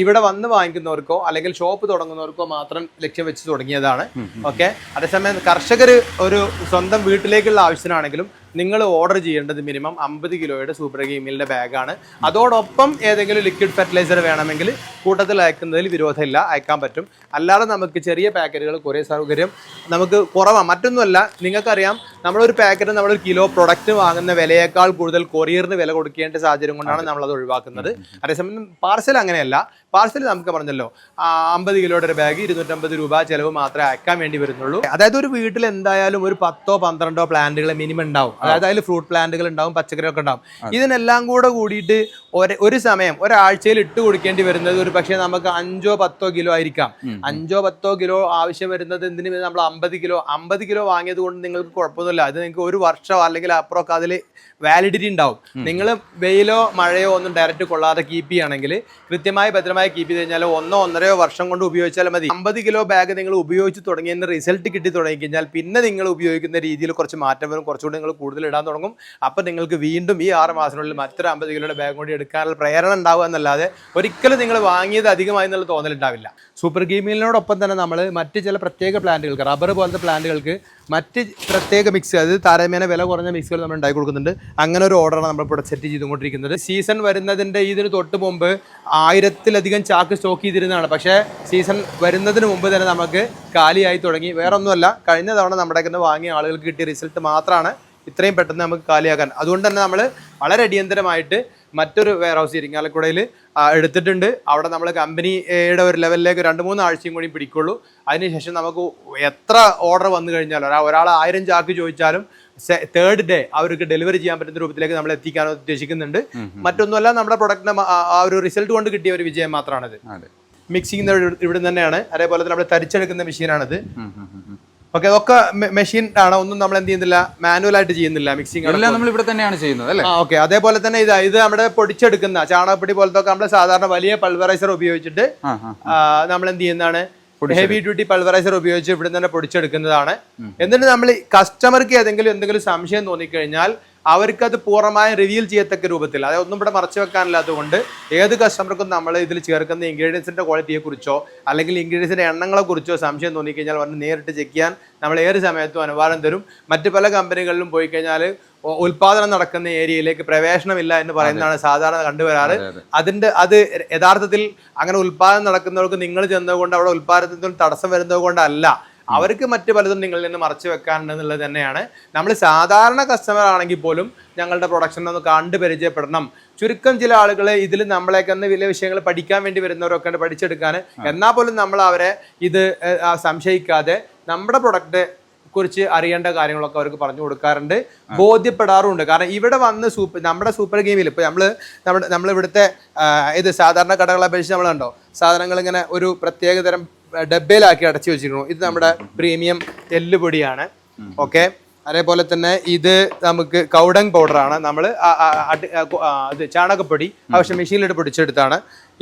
ഇവിടെ വന്ന് വാങ്ങിക്കുന്നവർക്കോ അല്ലെങ്കിൽ ഷോപ്പ് തുടങ്ങുന്നവർക്കോ മാത്രം ലക്ഷ്യം വെച്ച് തുടങ്ങിയതാണ് ഓക്കെ അതേസമയം കർഷകർ ഒരു സ്വന്തം വീട്ടിലേക്കുള്ള ആവശ്യത്തിനാണെങ്കിലും നിങ്ങൾ ഓർഡർ ചെയ്യേണ്ടത് മിനിമം അമ്പത് കിലോയുടെ സൂപ്പർ ഗെയിമിലിന്റെ ബാഗാണ് അതോടൊപ്പം ഏതെങ്കിലും ലിക്വിഡ് ഫെർട്ടിലൈസർ വേണമെങ്കിൽ കൂട്ടത്തിൽ അയക്കുന്നതിൽ വിരോധമില്ല. അയക്കാൻ പറ്റും. അല്ലാതെ നമുക്ക് ചെറിയ പാക്കറ്റുകൾ കുറേ സൗകര്യം നമുക്ക് കുറവാണ് മറ്റൊന്നുമല്ല നിങ്ങൾക്കറിയാം നമ്മളൊരു പാക്കറ്റ് നമ്മളൊരു കിലോ പ്രൊഡക്റ്റ് വാങ്ങുന്ന വിലയേക്കാൾ കൂടുതൽ കൊറിയറിന് വില കൊടുക്കേണ്ട സാഹചര്യം കൊണ്ടാണ് നമ്മളത് ഒഴിവാക്കുന്നത്. അതേസമയം പാർസൽ അങ്ങനെയല്ല. പാർസൽ നമുക്ക് പറഞ്ഞല്ലോ അമ്പത് കിലോയുടെ ഒരു ബാഗ് ഇരുന്നൂറ്റമ്പത് രൂപ ചിലവ് മാത്രമേ അയക്കാൻ വേണ്ടി വരുന്നുള്ളൂ. അതായത് ഒരു വീട്ടിൽ എന്തായാലും ഒരു പത്തോ പന്ത്രണ്ടോ പ്ലാന്റുകൾ മിനിമം ഉണ്ടാവും. അതായത് അതിൽ ഫ്രൂട്ട് പ്ലാന്റുകൾ ഉണ്ടാവും പച്ചക്കറികളൊക്കെ ഉണ്ടാവും. ഇതിനെല്ലാം കൂടെ കൂടിയിട്ട് ഒരു ഒരു സമയം ഒരാഴ്ചയിൽ ഇട്ട് കൊടുക്കേണ്ടി വരുന്നത് ഒരു പക്ഷേ നമുക്ക് അഞ്ചോ പത്തോ കിലോ ആയിരിക്കാം. അഞ്ചോ പത്തോ കിലോ ആവശ്യം വരുന്നത് എന്തിനു നമ്മൾ അമ്പത് കിലോ അമ്പത് കിലോ വാങ്ങിയത് കൊണ്ട് നിങ്ങൾക്ക് കുഴപ്പമൊന്നുമില്ല അത് നിങ്ങൾക്ക് ഒരു വർഷം അല്ലെങ്കിൽ അപ്പുറമൊക്കെ അതിൽ വാലിഡിറ്റി ഉണ്ടാവും. നിങ്ങൾ വെയിലോ മഴയോ ഒന്നും ഡയറക്റ്റ് കൊള്ളാതെ കീപ്പ് ചെയ്യുകയാണെങ്കിൽ കൃത്യമായി ഭദ്രമായി കീപ്പ് ചെയ്ത് കഴിഞ്ഞാൽ ഒന്നോ ഒന്നരയോ വർഷം കൊണ്ട് ഉപയോഗിച്ചാൽ മതി. അമ്പത് കിലോ ബാഗ് നിങ്ങൾ ഉപയോഗിച്ച് തുടങ്ങിയതിന് റിസൾട്ട് കിട്ടി തുടങ്ങി കഴിഞ്ഞാൽ പിന്നെ നിങ്ങൾ ഉപയോഗിക്കുന്ന രീതിയിൽ കുറച്ച് മാറ്റം വരും. കുറച്ചുകൂടി നിങ്ങൾ കൂടുതൽ ഇടാൻ തുടങ്ങും. അപ്പോൾ നിങ്ങൾക്ക് വീണ്ടും ഈ ആറ് മാസത്തിനുള്ളിൽ മറ്റൊരു അമ്പത് കിലോയുടെ ബാഗ് കൂടി എടുക്കാനുള്ള പ്രേരണ ഉണ്ടാവുക എന്നല്ലാതെ ഒരിക്കലും നിങ്ങൾ വാങ്ങിയത് അധികമായി എന്നുള്ള തോന്നലുണ്ടാവില്ല സൂപ്പർ ഗീമിലിനോടൊപ്പം തന്നെ നമ്മൾ മറ്റ് ചില പ്രത്യേക പ്ലാന്റുകൾക്ക് റബ്ബർ പോലത്തെ പ്ലാന്റുകൾക്ക് മറ്റ് പ്രത്യേക മിക്സ് അതായത് താരതമ്യേന വില കുറഞ്ഞ മിക്സുകൾ നമ്മൾ ഉണ്ടാക്കി കൊടുക്കുന്നുണ്ട്. അങ്ങനെ ഒരു ഓർഡറാണ് നമ്മൾ ഇവിടെ സെറ്റ് ചെയ്തുകൊണ്ടിരിക്കുന്നത് സീസൺ വരുന്നതിന്റെ ഇതിന് തൊട്ട് മുമ്പ് ആയിരത്തിലധികം ചാക്ക് സ്റ്റോക്ക് ചെയ്തിരുന്നതാണ്. പക്ഷേ സീസൺ വരുന്നതിന് മുമ്പ് തന്നെ നമുക്ക് കാലിയായി തുടങ്ങി. വേറെ ഒന്നുമല്ല കഴിഞ്ഞ തവണ നമ്മുടെ വാങ്ങിയ ആളുകൾക്ക് കിട്ടിയ റിസൾട്ട് മാത്രമാണ് ഇത്രയും പെട്ടെന്ന് നമുക്ക് കാലിയാക്കാൻ. അതുകൊണ്ട് തന്നെ നമ്മൾ വളരെ അടിയന്തരമായിട്ട് മറ്റൊരു വെയർ ഹൗസ് ഇരിങ്ങാലക്കുടയിൽ എടുത്തിട്ടുണ്ട്. അവിടെ നമ്മൾ കമ്പനിയുടെ ഒരു ലെവലിലേക്ക് രണ്ട് മൂന്ന് ആഴ്ചയും കൂടി പിടിക്കുള്ളൂ. അതിനുശേഷം നമുക്ക് എത്ര ഓർഡർ വന്നു കഴിഞ്ഞാലും ഒരാ ഒരാൾ ആയിരം ചാക്ക് ചോദിച്ചാലും തേർഡ് ഡേ അവർക്ക് ഡെലിവറി ചെയ്യാൻ പറ്റുന്ന രൂപത്തിലേക്ക് നമ്മൾ എത്തിക്കാൻ ഉദ്ദേശിക്കുന്നുണ്ട്. മറ്റൊന്നുമല്ല നമ്മുടെ പ്രൊഡക്റ്റിന് ആ ഒരു റിസൾട്ട് കൊണ്ട് കിട്ടിയ ഒരു വിജയം മാത്രമാണിത് മിക്സിങ് ഇവിടെ തന്നെയാണ്. അതേപോലെ തന്നെ നമ്മൾ തരിച്ചെടുക്കുന്ന മെഷീനാണിത്. ഓക്കെ അതൊക്കെ മെഷീൻ ആണ്? ഒന്നും നമ്മൾ എന്ത് ചെയ്യുന്നില്ല മാനുവൽ ആയിട്ട് ചെയ്യുന്നില്ല മിക്സിംഗ് എല്ലാം നമ്മൾ ഇവിടെ തന്നെയാണ് ചെയ്യുന്നത് അല്ലേ? ആ ഓക്കെ. അതേപോലെ തന്നെ ഇതാ ഇത് നമ്മുടെ പൊടിച്ചെടുക്കുന്ന ചാണകപ്പൊടി പോലത്തെ നമ്മൾ സാധാരണ വലിയ പൾവറൈസർ ഉപയോഗിച്ചിട്ട് നമ്മൾ എന്ത് ചെയ്യുന്നതാണ് ഹെവി ഡ്യൂട്ടി പൾവറൈസർ ഉപയോഗിച്ച് ഇവിടെ തന്നെ പൊടിച്ചെടുക്കുന്നതാണ്. എന്നിട്ട് നമ്മൾ കസ്റ്റമർക്ക് ഏതെങ്കിലും എന്തെങ്കിലും സംശയം തോന്നിക്കഴിഞ്ഞാൽ അവർക്ക് അവർക്കത് പൂർണമായും റിവീൽ ചെയ്യത്തക്ക രൂപത്തിൽ അതായത് ഒന്നും ഇവിടെ മറച്ചു വെക്കാനില്ലാത്തതുകൊണ്ട് ഏത് കസ്റ്റമർക്കും നമ്മൾ ഇതിൽ ചേർക്കുന്ന ഇൻഗ്രീഡിയൻസിന്റെ ക്വാളിറ്റിയെ കുറിച്ചോ അല്ലെങ്കിൽ ഇൻഗ്രീഡിയൻസിന്റെ എണ്ണങ്ങളെ കുറിച്ചോ സംശയം തോന്നിക്കഴിഞ്ഞാൽ വന്ന് നേരിട്ട് ചെക്ക് ചെയ്യാൻ നമ്മൾ ഏത് സമയത്തും അനുവാദം തരും. മറ്റ് പല കമ്പനികളിലും പോയി കഴിഞ്ഞാൽ ഉൽപാദനം നടക്കുന്ന ഏരിയയിലേക്ക് പ്രവേശനമില്ല എന്ന് പറയുന്നതാണ് സാധാരണ കണ്ടുവരാറ്. അതെ, അതെ. അതിന്റെ അത് യഥാർത്ഥത്തിൽ അങ്ങനെ ഉൽപാദനം നടക്കുന്നവർക്ക് നിങ്ങൾ ചെന്നതുകൊണ്ട് അവിടെ ഉൽപാദനത്തിൽ തടസ്സം വരുന്നത് കൊണ്ടല്ല അവർക്ക് മറ്റ് പലതും നിങ്ങളിൽ നിന്ന് മറച്ചു വെക്കാനുണ്ട് എന്നുള്ളത് തന്നെയാണ്. നമ്മൾ സാധാരണ കസ്റ്റമർ ആണെങ്കിൽ പോലും ഞങ്ങളുടെ പ്രൊഡക്ഷൻ ഒന്ന് കണ്ടു പരിചയപ്പെടണം. ചുരുക്കം ചില ആളുകൾ ഇതിൽ നമ്മളെക്കന്ന് വലിയ വിഷയങ്ങൾ പഠിക്കാൻ വേണ്ടി വരുന്നവരൊക്കെ പഠിച്ചെടുക്കാൻ. എന്നാൽ പോലും നമ്മൾ അവരെ ഇത് സംശയിക്കാതെ നമ്മുടെ പ്രൊഡക്റ്റ് കുറിച്ച് അറിയേണ്ട കാര്യങ്ങളൊക്കെ അവർക്ക് പറഞ്ഞു കൊടുക്കാറുണ്ട്. ബോധ്യപ്പെടാറുമുണ്ട്. കാരണം ഇവിടെ വന്ന് സൂപ്പർ നമ്മുടെ സൂപ്പർ ഗെയിമിൽ ഇപ്പോൾ നമ്മൾ നമ്മുടെ നമ്മൾ ഇവിടുത്തെ ആ, ഇത് സാധാരണ കടകളെ അപേക്ഷിച്ച് നമ്മൾ കണ്ടോ? സാധനങ്ങൾ ഇങ്ങനെ ഒരു പ്രത്യേക തരം ഡബ്ബയിലാക്കി അടച്ചു വെച്ചിരിക്കുന്നു. ഇത് നമ്മുടെ പ്രീമിയം എല്ലുപൊടിയാണ്. ഓക്കെ? അതേപോലെ തന്നെ ഇത് നമുക്ക് കൗഡങ് പൗഡറാണ്. നമ്മൾ അത് ചാണകപ്പൊടി ആവശ്യം മെഷീനിലിട്ട് പൊടിച്ചെടുത്താണ്.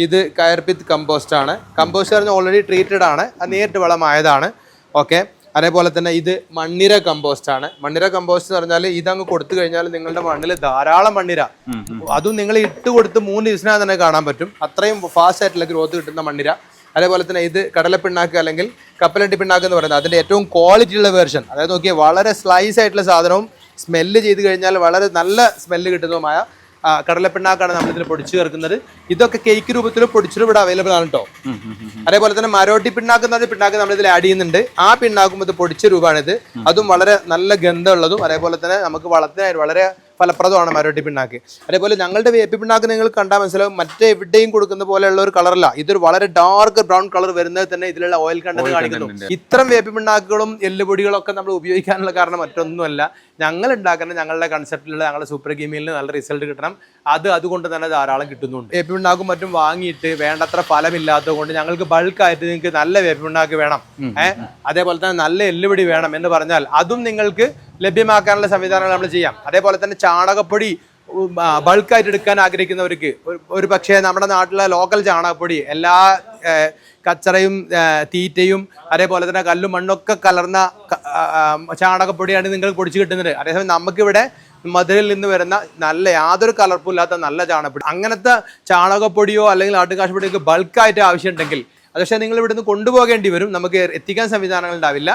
ഇത് കയർപിത്ത് കമ്പോസ്റ്റ് ആണ് കമ്പോസ്റ്റ് പറഞ്ഞാൽ ഓൾറെഡി ട്രീറ്റഡ് ആണ്. അത് നേരിട്ട് വളമായതാണ്. ഓക്കെ? അതേപോലെ തന്നെ ഇത് മണ്ണിര കമ്പോസ്റ്റ് ആണ്. മണ്ണിര കമ്പോസ്റ്റ് എന്ന് പറഞ്ഞാൽ ഇതങ്ങ് കൊടുത്തു കഴിഞ്ഞാൽ നിങ്ങളുടെ മണ്ണിൽ ധാരാളം മണ്ണിര. അതും നിങ്ങൾ ഇട്ട് കൊടുത്ത് മൂന്ന് ദിവസത്തിനകം തന്നെ കാണാൻ പറ്റും. അത്രയും ഫാസ്റ്റ് ആയിട്ടുള്ള ഗ്രോത്ത് കിട്ടുന്ന മണ്ണിര. അതേപോലെ തന്നെ ഇത് കടല പിണ്ണാക്ക് അല്ലെങ്കിൽ കപ്പലണ്ടി പിണ്ണാക്ക് എന്ന് പറയുന്നത് അതിന്റെ ഏറ്റവും ക്വാളിറ്റി ഉള്ള വേർഷൻ അതായത് നോക്കിയാൽ വളരെ സ്ലൈസ് ആയിട്ടുള്ള സാധനവും സ്മെല്ല് ചെയ്ത് കഴിഞ്ഞാൽ വളരെ നല്ല സ്മെല്ല് കിട്ടുന്നതുമായ കടലപ്പിണ്ണാക്കാണ് നമ്മളിതിൽ പൊടിച്ചു ചേർക്കുന്നത്. ഇതൊക്കെ കേക്ക് രൂപത്തിൽ പൊടിച്ചിട്ട് ഇവിടെ അവൈലബിൾ ആണ് കേട്ടോ അതേപോലെ തന്നെ മരോട്ടി പിണ്ണാക്ക് പിണ്ണാക്ക് നമ്മൾ ഇതിൽ ആഡ് ചെയ്യുന്നുണ്ട്. ആ പിണ്ണാക്കും ഇത് പൊടിച്ച രൂപമാണിത് അതും വളരെ നല്ല ഗന്ധമുള്ളതും അതേപോലെ തന്നെ നമുക്ക് വളത്തിന് വളരെ ഫലപ്രദമാണ് മരോട്ടി പിണ്ണാക്ക്. അതേപോലെ ഞങ്ങളുടെ വേപ്പി പിണ്ണാക്ക് നിങ്ങൾ കണ്ടാൽ മനസ്സിലാവും. മറ്റെവിടെയും കൊടുക്കുന്ന പോലെയുള്ള ഒരു കളറല്ല. ഇതൊരു വളരെ ഡാർക്ക് ബ്രൗൺ കളർ വരുന്നത് തന്നെ ഇതിലുള്ള ഓയിൽ കണ്ടത് കാണിക്കുന്നു. ഇത്തരം വേപ്പി പിണ്ണാക്കുകളും എല്ലുപൊടികളും ഒക്കെ നമ്മൾ ഉപയോഗിക്കാനുള്ള കാരണം മറ്റൊന്നുമല്ല. ഞങ്ങൾ ഉണ്ടാക്കുന്ന ഞങ്ങളുടെ കൺസെപ്റ്റിലുള്ള ഞങ്ങളുടെ സൂപ്പർ ഗെയിമിൽ നല്ല റിസൾട്ട് കിട്ടണം. അത് അതുകൊണ്ട് തന്നെ ധാരാളം കിട്ടുന്നുണ്ട്. വേപ്പി പിണ്ണാക്കും മറ്റും വാങ്ങിയിട്ട് വേണ്ടത്ര ഫലമില്ലാത്തത് കൊണ്ട് ഞങ്ങൾക്ക് ബൾക്കായിട്ട് നിങ്ങൾക്ക് നല്ല വേപ്പി പിണ്ണാക്ക് വേണം ഏഹ് അതേപോലെ തന്നെ നല്ല എല്ലുപൊടി വേണം എന്ന് പറഞ്ഞാൽ അതും നിങ്ങൾക്ക് ലഭ്യമാക്കാനുള്ള സംവിധാനങ്ങൾ നമ്മൾ ചെയ്യാം. അതേപോലെ തന്നെ ചാണകപ്പൊടി ബൾക്കായിട്ട് എടുക്കാൻ ആഗ്രഹിക്കുന്നവർക്ക് ഒരു- പക്ഷേ നമ്മുടെ നാട്ടിലെ ലോക്കൽ ചാണകപ്പൊടി എല്ലാ കച്ചറയും തീറ്റയും അതേപോലെ തന്നെ കല്ലും മണ്ണൊക്കെ കലർന്ന ചാണകപ്പൊടിയാണ് നിങ്ങൾക്ക് പൊടിച്ച് കിട്ടുന്നത്. അതേസമയം നമുക്കിവിടെ മധുരയിൽ നിന്ന് വരുന്ന നല്ല യാതൊരു കലർപ്പും ഇല്ലാത്ത നല്ല ചാണകപ്പൊടി. അങ്ങനത്തെ ചാണകപ്പൊടിയോ അല്ലെങ്കിൽ ആട്ടുകാശപ്പൊടിയൊക്കെ ബൾക്കായിട്ട് ആവശ്യമുണ്ടെങ്കിൽ അത് പക്ഷേ നിങ്ങൾ ഇവിടുന്ന് കൊണ്ടുപോകേണ്ടി വരും. നമുക്ക് എത്തിക്കാൻ സംവിധാനങ്ങൾ ഉണ്ടാവില്ല.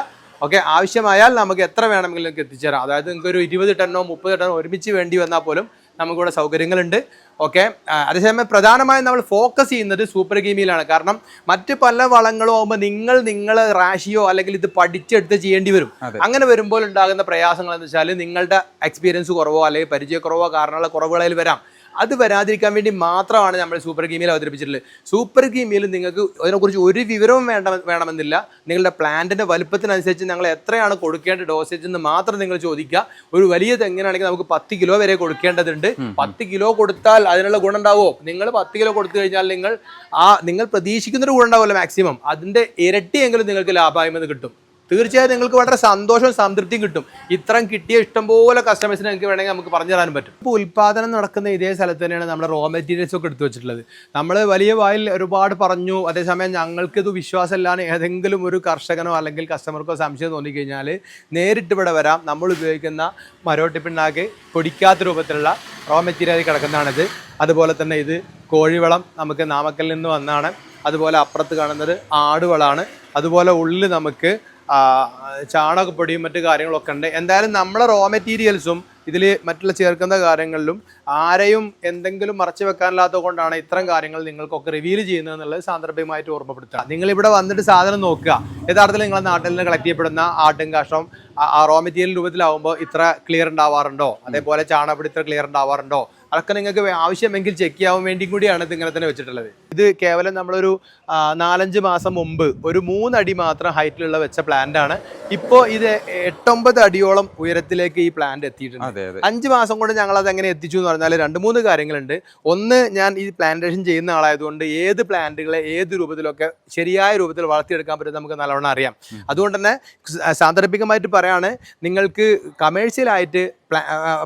ഓക്കെ ആവശ്യമായാൽ നമുക്ക് എത്ര വേണമെങ്കിലും നിങ്ങൾക്ക് എത്തിച്ചേരാം. അതായത് നിങ്ങൾക്ക് ഒരു ഇരുപത് ടണ്ണോ മുപ്പത് ടണ്ണോ ഒരുമിച്ച് വേണ്ടി വന്നാൽ പോലും നമുക്കിവിടെ സൗകര്യങ്ങളുണ്ട്. ഓക്കെ അതേസമയം പ്രധാനമായും നമ്മൾ ഫോക്കസ് ചെയ്യുന്നത് സൂപ്പർ ഗെയിമിലാണ് കാരണം മറ്റ് പല വളങ്ങളും ആകുമ്പോൾ നിങ്ങൾ നിങ്ങൾ റാഷിയോ അല്ലെങ്കിൽ ഇത് പഠിച്ചെടുത്ത് ചെയ്യേണ്ടി വരും. അങ്ങനെ വരുമ്പോൾ ഉണ്ടാകുന്ന പ്രയാസങ്ങൾ എന്ന് വെച്ചാൽ നിങ്ങളുടെ എക്സ്പീരിയൻസ് കുറവോ അല്ലെങ്കിൽ പരിചയക്കുറവോ കാരണമുള്ള കുറവുകളിൽ വരാം. അത് വരാതിരിക്കാൻ വേണ്ടി മാത്രമാണ് നമ്മൾ സൂപ്പർ ഗെയിമിൽ അവതരിപ്പിച്ചിട്ടുള്ളത്. സൂപ്പർ ഗെയിമിൽ നിങ്ങൾക്ക് അതിനെക്കുറിച്ച് ഒരു വിവരവും വേണ്ട വേണമെന്നില്ല. നിങ്ങളുടെ പ്ലാന്റിന്റെ വലുപ്പത്തിനനുസരിച്ച് ഞങ്ങൾ എത്രയാണ് കൊടുക്കേണ്ട ഡോസേജ് എന്ന് മാത്രം നിങ്ങൾ ചോദിക്കുക. ഒരു വലിയ തെങ്ങിനാണെങ്കിൽ നമുക്ക് പത്ത് കിലോ വരെ കൊടുക്കേണ്ടതുണ്ട്. പത്ത് കിലോ കൊടുത്താൽ അതിനുള്ള ഗുണം ഉണ്ടാവുമോ നിങ്ങൾ പത്ത് കിലോ കൊടുത്തു കഴിഞ്ഞാൽ നിങ്ങൾ ആ നിങ്ങൾ പ്രതീക്ഷിക്കുന്നൊരു ഗുണം ഉണ്ടാവുമല്ലോ മാക്സിമം അതിന്റെ ഇരട്ടിയെങ്കിലും നിങ്ങൾക്ക് ലാഭമായ്മത് കിട്ടും. തീർച്ചയായും നിങ്ങൾക്ക് വളരെ സന്തോഷവും സംതൃപ്തിയും കിട്ടും. ഇത്രയും കിട്ടിയ ഇഷ്ടംപോലെ കസ്റ്റമേഴ്സിനെ നിങ്ങൾക്ക് വേണമെങ്കിൽ നമുക്ക് പറഞ്ഞു തരാൻ പറ്റും. ഇപ്പോൾ ഉൽപ്പാദനം നടക്കുന്ന ഇതേ സ്ഥലത്ത് തന്നെയാണ് നമ്മുടെ റോ മെറ്റീരിയൽസ് ഒക്കെ എടുത്തു വെച്ചിട്ടുള്ളത്. നമ്മൾ വലിയ വായിൽ ഒരുപാട് പറഞ്ഞു അതേസമയം ഞങ്ങൾക്ക് ഇത് വിശ്വാസമില്ലാന്ന് ഏതെങ്കിലും ഒരു കർഷകനോ അല്ലെങ്കിൽ കസ്റ്റമർക്കോ സംശയം തോന്നിക്കഴിഞ്ഞാൽ നേരിട്ട് ഇവിടെ വരാം. നമ്മൾ ഉപയോഗിക്കുന്ന മരോട്ടിപ്പിണ്ണാക്ക് പൊടിക്കാത്ത രൂപത്തിലുള്ള റോ മെറ്റീരിയൽ കിടക്കുന്നതാണിത്. അതുപോലെ തന്നെ ഇത് കോഴിവളം നമുക്ക് നാമക്കലിൽ നിന്ന് വന്നാണ് അതുപോലെ അപ്പുറത്ത് കാണുന്നത് ആടുവളാണ്. അതുപോലെ ഉള്ളിൽ നമുക്ക് ചാണകപ്പൊടിയും മറ്റു കാര്യങ്ങളൊക്കെ ഉണ്ട്. എന്തായാലും നമ്മളെ റോ മെറ്റീരിയൽസും ഇതിൽ മറ്റുള്ള ചേർക്കുന്ന കാര്യങ്ങളിലും ആരെയും എന്തെങ്കിലും മറച്ചു വെക്കാനില്ലാത്തത് കൊണ്ടാണ് ഇത്തരം കാര്യങ്ങൾ നിങ്ങൾക്കൊക്കെ റിവീൽ ചെയ്യുന്നത് എന്നുള്ളത് സാന്ദർഭികമായിട്ട് ഓർമ്മപ്പെടുത്തുക. നിങ്ങൾ ഇവിടെ വന്നിട്ട് സാധനം നോക്കുക. യഥാർത്ഥത്തിൽ നിങ്ങളുടെ നാട്ടിൽ നിന്ന് കളക്ട് ചെയ്യപ്പെടുന്ന ആട്ടും കാഷ്ടം ആ റോ മെറ്റീരിയൽ രൂപത്തിലാവുമ്പോൾ ഇത്ര ക്ലിയർ ഉണ്ടാവാറുണ്ടോ? അതേപോലെ ചാണകപ്പൊടി ഇത്ര ക്ലിയർ ഉണ്ടാവാറുണ്ടോ? അതൊക്കെ നിങ്ങൾക്ക് ആവശ്യമെങ്കിൽ ചെക്ക് ചെയ്യാൻ വേണ്ടി കൂടിയാണ് ഇത് ഇങ്ങനെ തന്നെ വെച്ചിട്ടുള്ളത്. ഇത് കേവലം നമ്മളൊരു നാലഞ്ച് മാസം മുമ്പ് ഒരു മൂന്നടി മാത്രം ഹൈറ്റിലുള്ള വെച്ച പ്ലാന്റ് ആണ്. ഇപ്പോൾ ഇത് എട്ടൊമ്പത് അടിയോളം ഉയരത്തിലേക്ക് ഈ പ്ലാന്റ് എത്തിയിട്ടുണ്ട്. അഞ്ച് മാസം കൊണ്ട് ഞങ്ങൾ അത് എങ്ങനെ എത്തിച്ചു എന്ന് പറഞ്ഞാൽ രണ്ട് മൂന്ന് കാര്യങ്ങളുണ്ട്. ഒന്ന് ഞാൻ ഈ പ്ലാന്റേഷൻ ചെയ്യുന്ന ആളായതുകൊണ്ട് ഏത് പ്ലാന്റുകളെ ഏത് രൂപത്തിലൊക്കെ ശരിയായ രൂപത്തിൽ വളർത്തിയെടുക്കാൻ പറ്റും നമുക്ക് നല്ലവണ്ണം അറിയാം. അതുകൊണ്ട് തന്നെ സാന്ദർഭികമായിട്ട് പറയാണ് നിങ്ങൾക്ക് കമേഴ്ഷ്യലായിട്ട്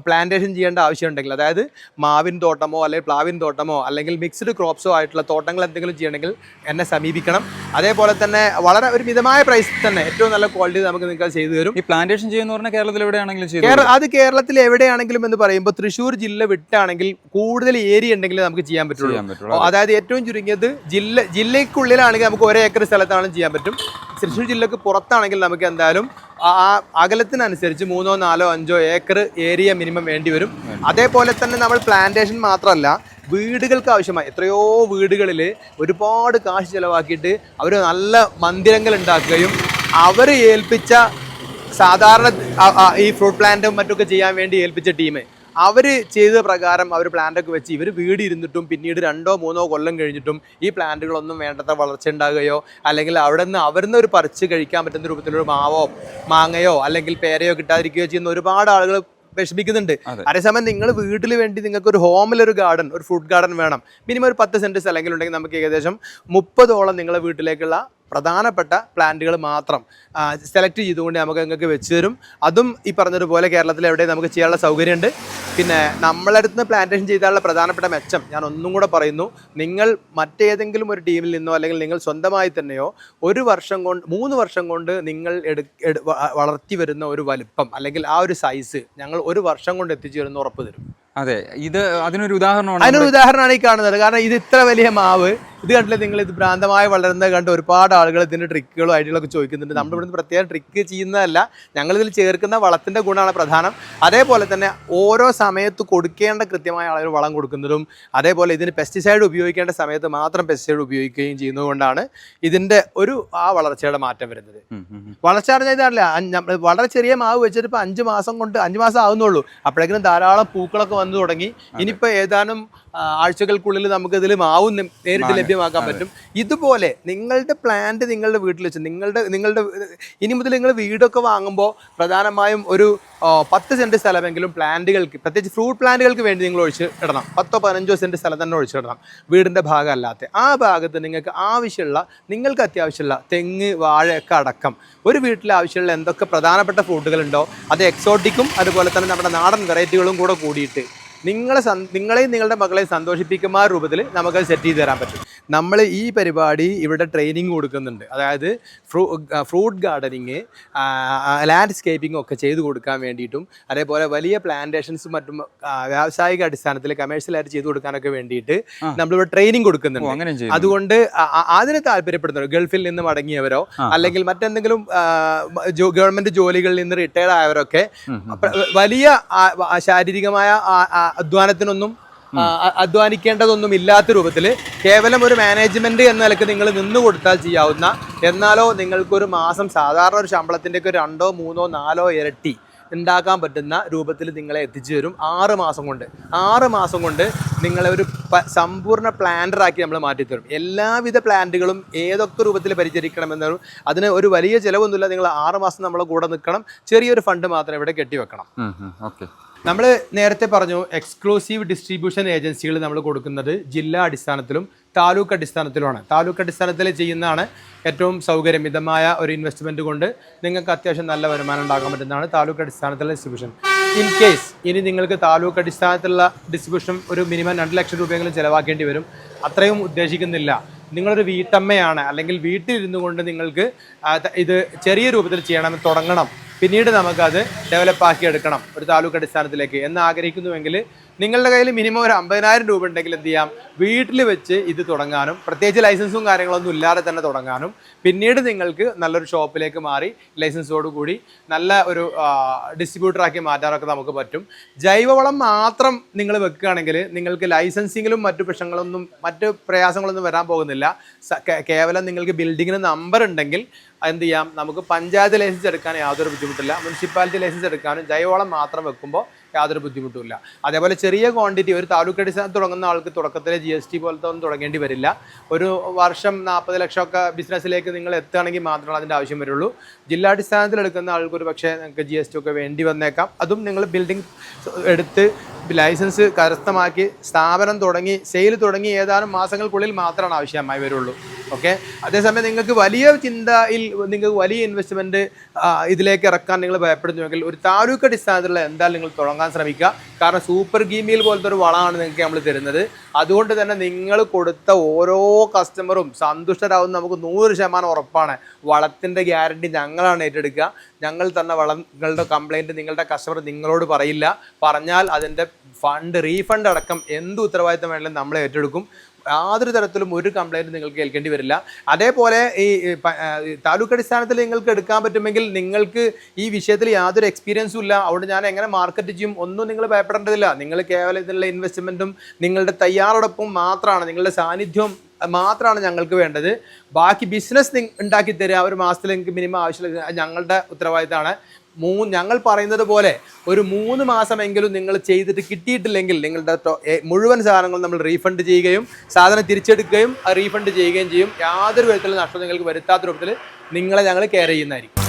പ്ലാന്റേഷൻ ചെയ്യേണ്ട ആവശ്യമുണ്ടെങ്കിൽ അതായത് മാവിൻ തോട്ടമോ അല്ലെങ്കിൽ പ്ലാവിൻ തോട്ടമോ അല്ലെങ്കിൽ മിക്സ്ഡ് ക്രോപ്സോ ആയിട്ടുള്ള തോട്ടങ്ങൾ എന്തെങ്കിലും ചെയ്യണമെങ്കിൽ എന്നെ സമീപിക്കണം. അതേപോലെ തന്നെ വളരെ ഒരു മിതമായ പ്രൈസിൽ തന്നെ ഏറ്റവും നല്ല ക്വാളിറ്റി നമുക്ക് നിങ്ങൾക്ക് ചെയ്തു തരും. ഈ പ്ലാന്റേഷൻ ചെയ്യുന്ന പറഞ്ഞാൽ കേരളത്തിൽ എവിടെയാണെങ്കിലും ചെയ്യും അത് കേരളത്തിൽ എവിടെയാണെങ്കിലും എന്ന് പറയുമ്പോൾ തൃശ്ശൂർ ജില്ല വിട്ടാണെങ്കിൽ കൂടുതൽ ഏരിയ ഉണ്ടെങ്കിൽ നമുക്ക് ചെയ്യാൻ പറ്റുള്ളൂ. അതായത് ഏറ്റവും ചുരുങ്ങിയത് ജില്ല ജില്ലയ്ക്കുള്ളിലാണെങ്കിൽ നമുക്ക് ഒരേ ഏക്കർ സ്ഥലത്താണെങ്കിലും ചെയ്യാൻ പറ്റും. തൃശ്ശൂർ ജില്ലക്ക് പുറത്താണെങ്കിൽ നമുക്ക് എന്തായാലും ആ ആ അകലത്തിനനുസരിച്ച് മൂന്നോ നാലോ അഞ്ചോ ഏക്കർ ഏരിയ മിനിമം വേണ്ടി വരും. അതേപോലെ തന്നെ നമ്മൾ പ്ലാന്റേഷൻ മാത്രമല്ല വീടുകൾക്ക് ആവശ്യമായി എത്രയോ വീടുകളിൽ ഒരുപാട് കാശ് ചിലവാക്കിയിട്ട് അവർ നല്ല മന്ദിരങ്ങൾ ഉണ്ടാക്കുകയും അവർ ഏൽപ്പിച്ച സാധാരണ ഈ ഫ്രൂട്ട് പ്ലാന്റും മറ്റൊക്കെ ചെയ്യാൻ വേണ്ടി ഏൽപ്പിച്ച ടീം അവർ ചെയ്ത പ്രകാരം അവർ പ്ലാന്റൊക്കെ വെച്ച് ഇവർ വീട് ഇരുന്നിട്ടും പിന്നീട് രണ്ടോ മൂന്നോ കൊല്ലം കഴിഞ്ഞിട്ടും ഈ പ്ലാന്റുകളൊന്നും വേണ്ടത്ര വളർച്ച ഉണ്ടാകുകയോ അല്ലെങ്കിൽ അവിടെ നിന്ന് അവരിന്ന് ഒരു പറിച്ച് കഴിക്കാൻ പറ്റുന്ന രൂപത്തിലൊരു മാവോ മാങ്ങയോ അല്ലെങ്കിൽ പേരയോ കിട്ടാതിരിക്കുകയോ ചെയ്യുന്ന ഒരുപാട് ആളുകൾ വിഷമിക്കുന്നുണ്ട്. അതേസമയം നിങ്ങൾ വീട്ടിൽ വേണ്ടി നിങ്ങൾക്ക് ഒരു ഹോമിൽ ഒരു ഗാർഡൻ ഒരു ഫ്രൂട്ട് ഗാർഡൻ വേണം. മിനിമം ഒരു പത്ത് സെന്റ് സ്ഥലങ്ങളുണ്ടെങ്കിൽ ഉണ്ടെങ്കിൽ നമുക്ക് ഏകദേശം മുപ്പതോളം നിങ്ങളുടെ വീട്ടിലേക്കുള്ള പ്രധാനപ്പെട്ട പ്ലാന്റുകൾ മാത്രം സെലക്ട് ചെയ്തുകൊണ്ട് നമുക്ക് നിങ്ങൾക്ക് വെച്ച് തരും. അതും ഈ പറഞ്ഞതുപോലെ കേരളത്തിൽ എവിടെ നമുക്ക് ചെയ്യാനുള്ള സൗകര്യമുണ്ട്. പിന്നെ നമ്മളടുത്ത് പ്ലാന്റേഷൻ ചെയ്താലുള്ള പ്രധാനപ്പെട്ട മെച്ചം ഞാൻ ഒന്നും കൂടെ പറയുന്നു. നിങ്ങൾ മറ്റേതെങ്കിലും ഒരു ടീമിൽ നിന്നോ അല്ലെങ്കിൽ നിങ്ങൾ സ്വന്തമായി തന്നെയോ ഒരു വർഷം കൊണ്ട് മൂന്ന് വർഷം കൊണ്ട് നിങ്ങൾ വളർത്തി വരുന്ന ഒരു വലിപ്പം അല്ലെങ്കിൽ ആ ഒരു സൈസ് ഞങ്ങൾ ഒരു വർഷം കൊണ്ട് എത്തിച്ചു എത്തിച്ചേരുന്ന ഉറപ്പ് തരും. അതെ ഇത് അതിനൊരു ഉദാഹരണമാണ് അതിനൊരു ഉദാഹരണമാണ് ഈ കാണുന്നത്. കാരണം ഇത് ഇത്ര വലിയ മാവ്. ഇത് കണ്ടില്ലേ നിങ്ങൾ ഇത് ഭ്രാന്തമായി വളരുന്നത് കണ്ട് ഒരുപാട് ആളുകൾ ഇതിന്റെ ട്രിക്കുകളും ഐഡിയകളൊക്കെ ചോദിക്കുന്നുണ്ട്. നമ്മൾ ഇവിടുന്ന് പ്രത്യേകം ട്രിക്ക് ചെയ്യുന്നതല്ല. ഞങ്ങൾ ഇതിൽ ചേർക്കുന്ന വളത്തിന്റെ ഗുണമാണ് പ്രധാനം. അതേപോലെ തന്നെ ഓരോ സമയത്ത് കൊടുക്കേണ്ട കൃത്യമായ അളവിൽ വളം കൊടുക്കുന്നതും അതേപോലെ ഇതിന് പെസ്റ്റിസൈഡ് ഉപയോഗിക്കേണ്ട സമയത്ത് മാത്രം പെസ്റ്റിസൈഡ് ഉപയോഗിക്കുകയും ചെയ്യുന്നതുകൊണ്ടാണ് ഇതിന്റെ ഒരു ആ വളർച്ചയുടെ മാറ്റം വരുന്നത്. വളർച്ച അടഞ്ഞതല്ല വളരെ ചെറിയ മാവ് വെച്ചിട്ട് ഇപ്പോൾ അഞ്ച് മാസം കൊണ്ട് അഞ്ച് മാസം ആവുന്നുള്ളൂ. അപ്പോഴേക്കും ധാരാളം പൂക്കളൊക്കെ വന്നു തുടങ്ങി. ഇനിയിപ്പോൾ ഏതാനും ആഴ്ചകൾക്കുള്ളിൽ നമുക്ക് ഇതിൽ മാവും നേരിട്ട് ലഭ്യമാക്കാൻ പറ്റും. ഇതുപോലെ നിങ്ങളുടെ പ്ലാന്റ് നിങ്ങളുടെ വീട്ടിൽ വെച്ച് നിങ്ങളുടെ നിങ്ങളുടെ ഇനി മുതൽ നിങ്ങൾ വീടൊക്കെ വാങ്ങുമ്പോൾ പ്രധാനമായും ഒരു പത്ത് സെന്റ് സ്ഥലമെങ്കിലും പ്ലാന്റുകൾക്ക് പ്രത്യേകിച്ച് ഫ്രൂട്ട് പ്ലാന്റുകൾക്ക് വേണ്ടി നിങ്ങൾ ഒഴിച്ച് ഇടണം. പത്തോ പതിനഞ്ചോ സെന്റ് സ്ഥലം തന്നെ ഒഴിച്ചിടണം വീടിന്റെ ഭാഗമല്ലാത്ത. ആ ഭാഗത്ത് നിങ്ങൾക്ക് ആവശ്യമുള്ള നിങ്ങൾക്ക് അത്യാവശ്യമുള്ള തെങ്ങ് വാഴയൊക്കെ അടക്കം. ഒരു വീട്ടിൽ ആവശ്യമുള്ള എന്തൊക്കെ പ്രധാനപ്പെട്ട ഫ്രൂട്ടുകളുണ്ടോ അത് എക്സോട്ടിക്കും അതുപോലെ തന്നെ നമ്മുടെ നാടൻ വെറൈറ്റികളും കൂടെ കൂടിയിട്ട് നിങ്ങളെ നിങ്ങളെയും നിങ്ങളുടെ മക്കളെയും സന്തോഷിപ്പിക്കുന്ന രൂപത്തിൽ നമുക്കത് സെറ്റ് ചെയ്ത് തരാൻ പറ്റും. നമ്മൾ ഈ പരിപാടി ഇവിടെ ട്രെയിനിങ് കൊടുക്കുന്നുണ്ട്. അതായത് ഫ്രൂ ഫ്രൂട്ട് ഗാർഡനിങ് ലാൻഡ്സ്കേപ്പിംഗ് ഒക്കെ ചെയ്ത് കൊടുക്കാൻ വേണ്ടിയിട്ടും അതേപോലെ വലിയ പ്ലാന്റേഷൻസും മറ്റും വ്യാവസായിക അടിസ്ഥാനത്തിൽ കമേഴ്ഷ്യലായിട്ട് ചെയ്ത് കൊടുക്കാനൊക്കെ വേണ്ടിയിട്ട് നമ്മളിവിടെ ട്രെയിനിങ് കൊടുക്കുന്നുണ്ട്. അതുകൊണ്ട് അതിന് താല്പര്യപ്പെടുന്നവർ ഗൾഫിൽ നിന്ന് മടങ്ങിയവരോ അല്ലെങ്കിൽ മറ്റെന്തെങ്കിലും ഗവൺമെന്റ് ജോലികളിൽ നിന്ന് റിട്ടയർഡ് ആയവരൊക്കെ വലിയ ശാരീരികമായ അധ്വാനത്തിനൊന്നും അധ്വാനിക്കേണ്ടതൊന്നും ഇല്ലാത്ത രൂപത്തിൽ കേവലം ഒരു മാനേജ്മെന്റ് എന്ന നിലയ്ക്ക് നിങ്ങൾ നിന്ന് കൊടുത്താൽ ചെയ്യാവുന്ന എന്നാലോ നിങ്ങൾക്കൊരു മാസം സാധാരണ ഒരു ശമ്പളത്തിന്റെയൊക്കെ രണ്ടോ മൂന്നോ നാലോ ഇരട്ടി ഉണ്ടാക്കാൻ പറ്റുന്ന രൂപത്തിൽ നിങ്ങളെ എത്തിച്ചു തരും ആറ് മാസം കൊണ്ട്. ആറ് മാസം കൊണ്ട് നിങ്ങളെ ഒരു സമ്പൂർണ പ്ലാന്ററാക്കി നമ്മൾ മാറ്റിത്തരും എല്ലാവിധ പ്ലാന്റുകളും ഏതൊക്കെ രൂപത്തിൽ പരിചരിക്കണമെന്നും അതിന് ഒരു വലിയ ചിലവൊന്നുമില്ല. നിങ്ങൾ ആറ് മാസം നമ്മളെ കൂടെ നിൽക്കണം. ചെറിയൊരു ഫണ്ട് മാത്രം ഇവിടെ കെട്ടിവെക്കണം ഓക്കെ നമ്മൾ നേരത്തെ പറഞ്ഞു എക്സ്ക്ലൂസീവ് ഡിസ്ട്രിബ്യൂഷൻ ഏജൻസികൾ നമ്മൾ കൊടുക്കുന്നത് ജില്ലാ അടിസ്ഥാനത്തിലും താലൂക്ക് അടിസ്ഥാനത്തിലുമാണ്. താലൂക്ക് അടിസ്ഥാനത്തിൽ ചെയ്യുന്നതാണ് ഏറ്റവും സൗകര്യമിതമായ ഒരു ഇൻവെസ്റ്റ്മെന്റ് കൊണ്ട് നിങ്ങൾക്ക് അത്യാവശ്യം നല്ല വരുമാനം ഉണ്ടാക്കാൻ പറ്റുന്നതാണ് താലൂക്ക് അടിസ്ഥാനത്തിലുള്ള ഡിസ്ട്രിബ്യൂഷൻ ഇൻ കേസ് ഇനി നിങ്ങൾക്ക് താലൂക്ക് അടിസ്ഥാനത്തിലുള്ള ഡിസ്ട്രിബ്യൂഷൻ ഒരു മിനിമം രണ്ട് ലക്ഷം രൂപയെങ്കിലും ചിലവാക്കേണ്ടി വരും. അത്രയും ഉദ്ദേശിക്കുന്നില്ല. നിങ്ങളൊരു വീട്ടമ്മയാണ് അല്ലെങ്കിൽ വീട്ടിലിരുന്നു കൊണ്ട് നിങ്ങൾക്ക് ഇത് ചെറിയ രൂപത്തിൽ ചെയ്യണം തുടങ്ങണം. പിന്നീട് നമുക്കത് ഡെവലപ്പാക്കി എടുക്കണം ഒരു താലൂക്ക് അടിസ്ഥാനത്തിലേക്ക് എന്ന് ആഗ്രഹിക്കുന്നുവെങ്കിൽ നിങ്ങളുടെ കയ്യിൽ മിനിമം ഒരു അമ്പതിനായിരം രൂപ ഉണ്ടെങ്കിൽ എന്ത് ചെയ്യാം? വീട്ടിൽ വെച്ച് ഇത് തുടങ്ങാനും പ്രത്യേകിച്ച് ലൈസൻസും കാര്യങ്ങളൊന്നും ഇല്ലാതെ തന്നെ തുടങ്ങാനും പിന്നീട് നിങ്ങൾക്ക് നല്ലൊരു ഷോപ്പിലേക്ക് മാറി ലൈസൻസോട് കൂടി നല്ല ഒരു ഡിസ്ട്രിബ്യൂട്ടറാക്കി മാറ്റാനൊക്കെ നമുക്ക് പറ്റും. ജൈവവളം മാത്രം നിങ്ങൾ വെക്കുകയാണെങ്കിൽ നിങ്ങൾക്ക് ലൈസൻസിങ്ങിലും മറ്റു പ്രശ്നങ്ങളൊന്നും മറ്റ് പ്രയാസങ്ങളൊന്നും വരാൻ പോകുന്നില്ല. കേവലം നിങ്ങൾക്ക് ബിൽഡിങ്ങിന് നമ്പർ ഉണ്ടെങ്കിൽ എന്ത് ചെയ്യാം? നമുക്ക് പഞ്ചായത്ത് ലൈസൻസ് എടുക്കാൻ യാതൊരു ബുദ്ധിമുട്ടില്ല. മുനിസിപ്പാലിറ്റി ലൈസൻസ് എടുക്കാനും ജൈവവളം മാത്രം വെക്കുമ്പോൾ യാതൊരു ബുദ്ധിമുട്ടുമില്ല അതേപോലെ ചെറിയ ക്വാണ്ടിറ്റി ഒരു താലൂക്ക് അടിസ്ഥാനത്ത് തുടങ്ങുന്ന ആൾക്ക് തുടക്കത്തിലെ ജി എസ് ടി പോലത്തെ ഒന്നും തുടങ്ങേണ്ടി വരില്ല. ഒരു വർഷം നാൽപ്പത് ലക്ഷമൊക്കെ ബിസിനസ്സിലേക്ക് നിങ്ങൾ എത്തുകയാണെങ്കിൽ മാത്രമാണ് അതിന്റെ ആവശ്യം വരുള്ളൂ. ജില്ലാടിസ്ഥാനത്തിൽ എടുക്കുന്ന ആൾക്ക് ഒരു പക്ഷേ നിങ്ങൾക്ക് ജി എസ് ടി ഒക്കെ വേണ്ടി വന്നേക്കാം. അതും നിങ്ങൾ ബിൽഡിംഗ് എടുത്ത് ലൈസൻസ് കരസ്ഥമാക്കി സ്ഥാപനം തുടങ്ങി സെയിൽ തുടങ്ങി ഏതാനും മാസങ്ങൾക്കുള്ളിൽ മാത്രമാണ് ആവശ്യമായി വരുള്ളൂ. ഓക്കെ അതേസമയം നിങ്ങൾക്ക് വലിയ ചിന്തയിൽ നിങ്ങൾക്ക് വലിയ ഇൻവെസ്റ്റ്മെന്റ് ഇതിലേക്ക് ഇറക്കാൻ നിങ്ങൾ ഭയപ്പെടുന്നുവെങ്കിൽ ഒരു താലൂക്ക് അടിസ്ഥാനത്തിലുള്ള എന്തായാലും നിങ്ങൾ തുടങ്ങാൻ ശ്രമിക്കുക. കാരണം സൂപ്പർ ഗീമിയിൽ പോലത്തെ ഒരു വളമാണ് നിങ്ങൾക്ക് നമ്മൾ തരുന്നത്. അതുകൊണ്ട് തന്നെ നിങ്ങൾ കൊടുത്ത ഓരോ കസ്റ്റമറും സന്തുഷ്ടരാകുന്ന നമുക്ക് നൂറ് ശതമാനം ഉറപ്പാണ്. വളത്തിന്റെ ഗ്യാരണ്ടി ഞങ്ങളാണ് ഏറ്റെടുക്കുക. ഞങ്ങൾ തന്ന വളങ്ങളുടെ കംപ്ലൈന്റ് നിങ്ങളുടെ കസ്റ്റമർ നിങ്ങളോട് പറയില്ല. പറഞ്ഞാൽ അതിന്റെ ഫണ്ട് റീഫണ്ട് അടക്കം എന്ത് ഉത്തരവാദിത്തം വേണമെങ്കിലും നമ്മൾ ഏറ്റെടുക്കും. യാതൊരു തരത്തിലും ഒരു കംപ്ലൈന്റ് നിങ്ങൾക്ക് കേൾക്കേണ്ടി വരില്ല. അതേപോലെ ഈ താലൂക്ക് അടിസ്ഥാനത്തിൽ നിങ്ങൾക്ക് എടുക്കാൻ പറ്റുമെങ്കിൽ നിങ്ങൾക്ക് ഈ വിഷയത്തിൽ യാതൊരു എക്സ്പീരിയൻസും ഇല്ല. അവിടെ ഞാൻ എങ്ങനെ മാർക്കറ്റ് ചെയ്യും ഒന്നും നിങ്ങൾ ഭയപ്പെടേണ്ടതില്ല. നിങ്ങൾ കേവലം ഇതിലുള്ള ഇൻവെസ്റ്റ്മെന്റും നിങ്ങളുടെ തയ്യാറെടുപ്പും മാത്രമാണ്. നിങ്ങളുടെ സാന്നിധ്യം മാത്രമാണ് ഞങ്ങൾക്ക് വേണ്ടത്. ബാക്കി ബിസിനസ് ഉണ്ടാക്കി തരിക ഒരു മാസത്തിൽ നിങ്ങൾക്ക് മിനിമം ആവശ്യമുള്ള ഞങ്ങളുടെ ഉത്തരവാദിത്തമാണ്. മൂ ഞങ്ങൾ പറയുന്നത് പോലെ ഒരു മൂന്ന് മാസമെങ്കിലും നിങ്ങൾ ചെയ്തിട്ട് കിട്ടിയിട്ടില്ലെങ്കിൽ നിങ്ങളുടെ മുഴുവൻ സാധനങ്ങളും നമ്മൾ റീഫണ്ട് ചെയ്യുകയും സാധനം തിരിച്ചെടുക്കുകയും റീഫണ്ട് ചെയ്യുകയും ചെയ്യും. യാതൊരു വിധത്തിലുള്ള നഷ്ടം നിങ്ങൾക്ക് വരുത്താത്ത രൂപത്തിൽ നിങ്ങളെ ഞങ്ങൾ കെയർ ചെയ്യുന്നതായിരിക്കും.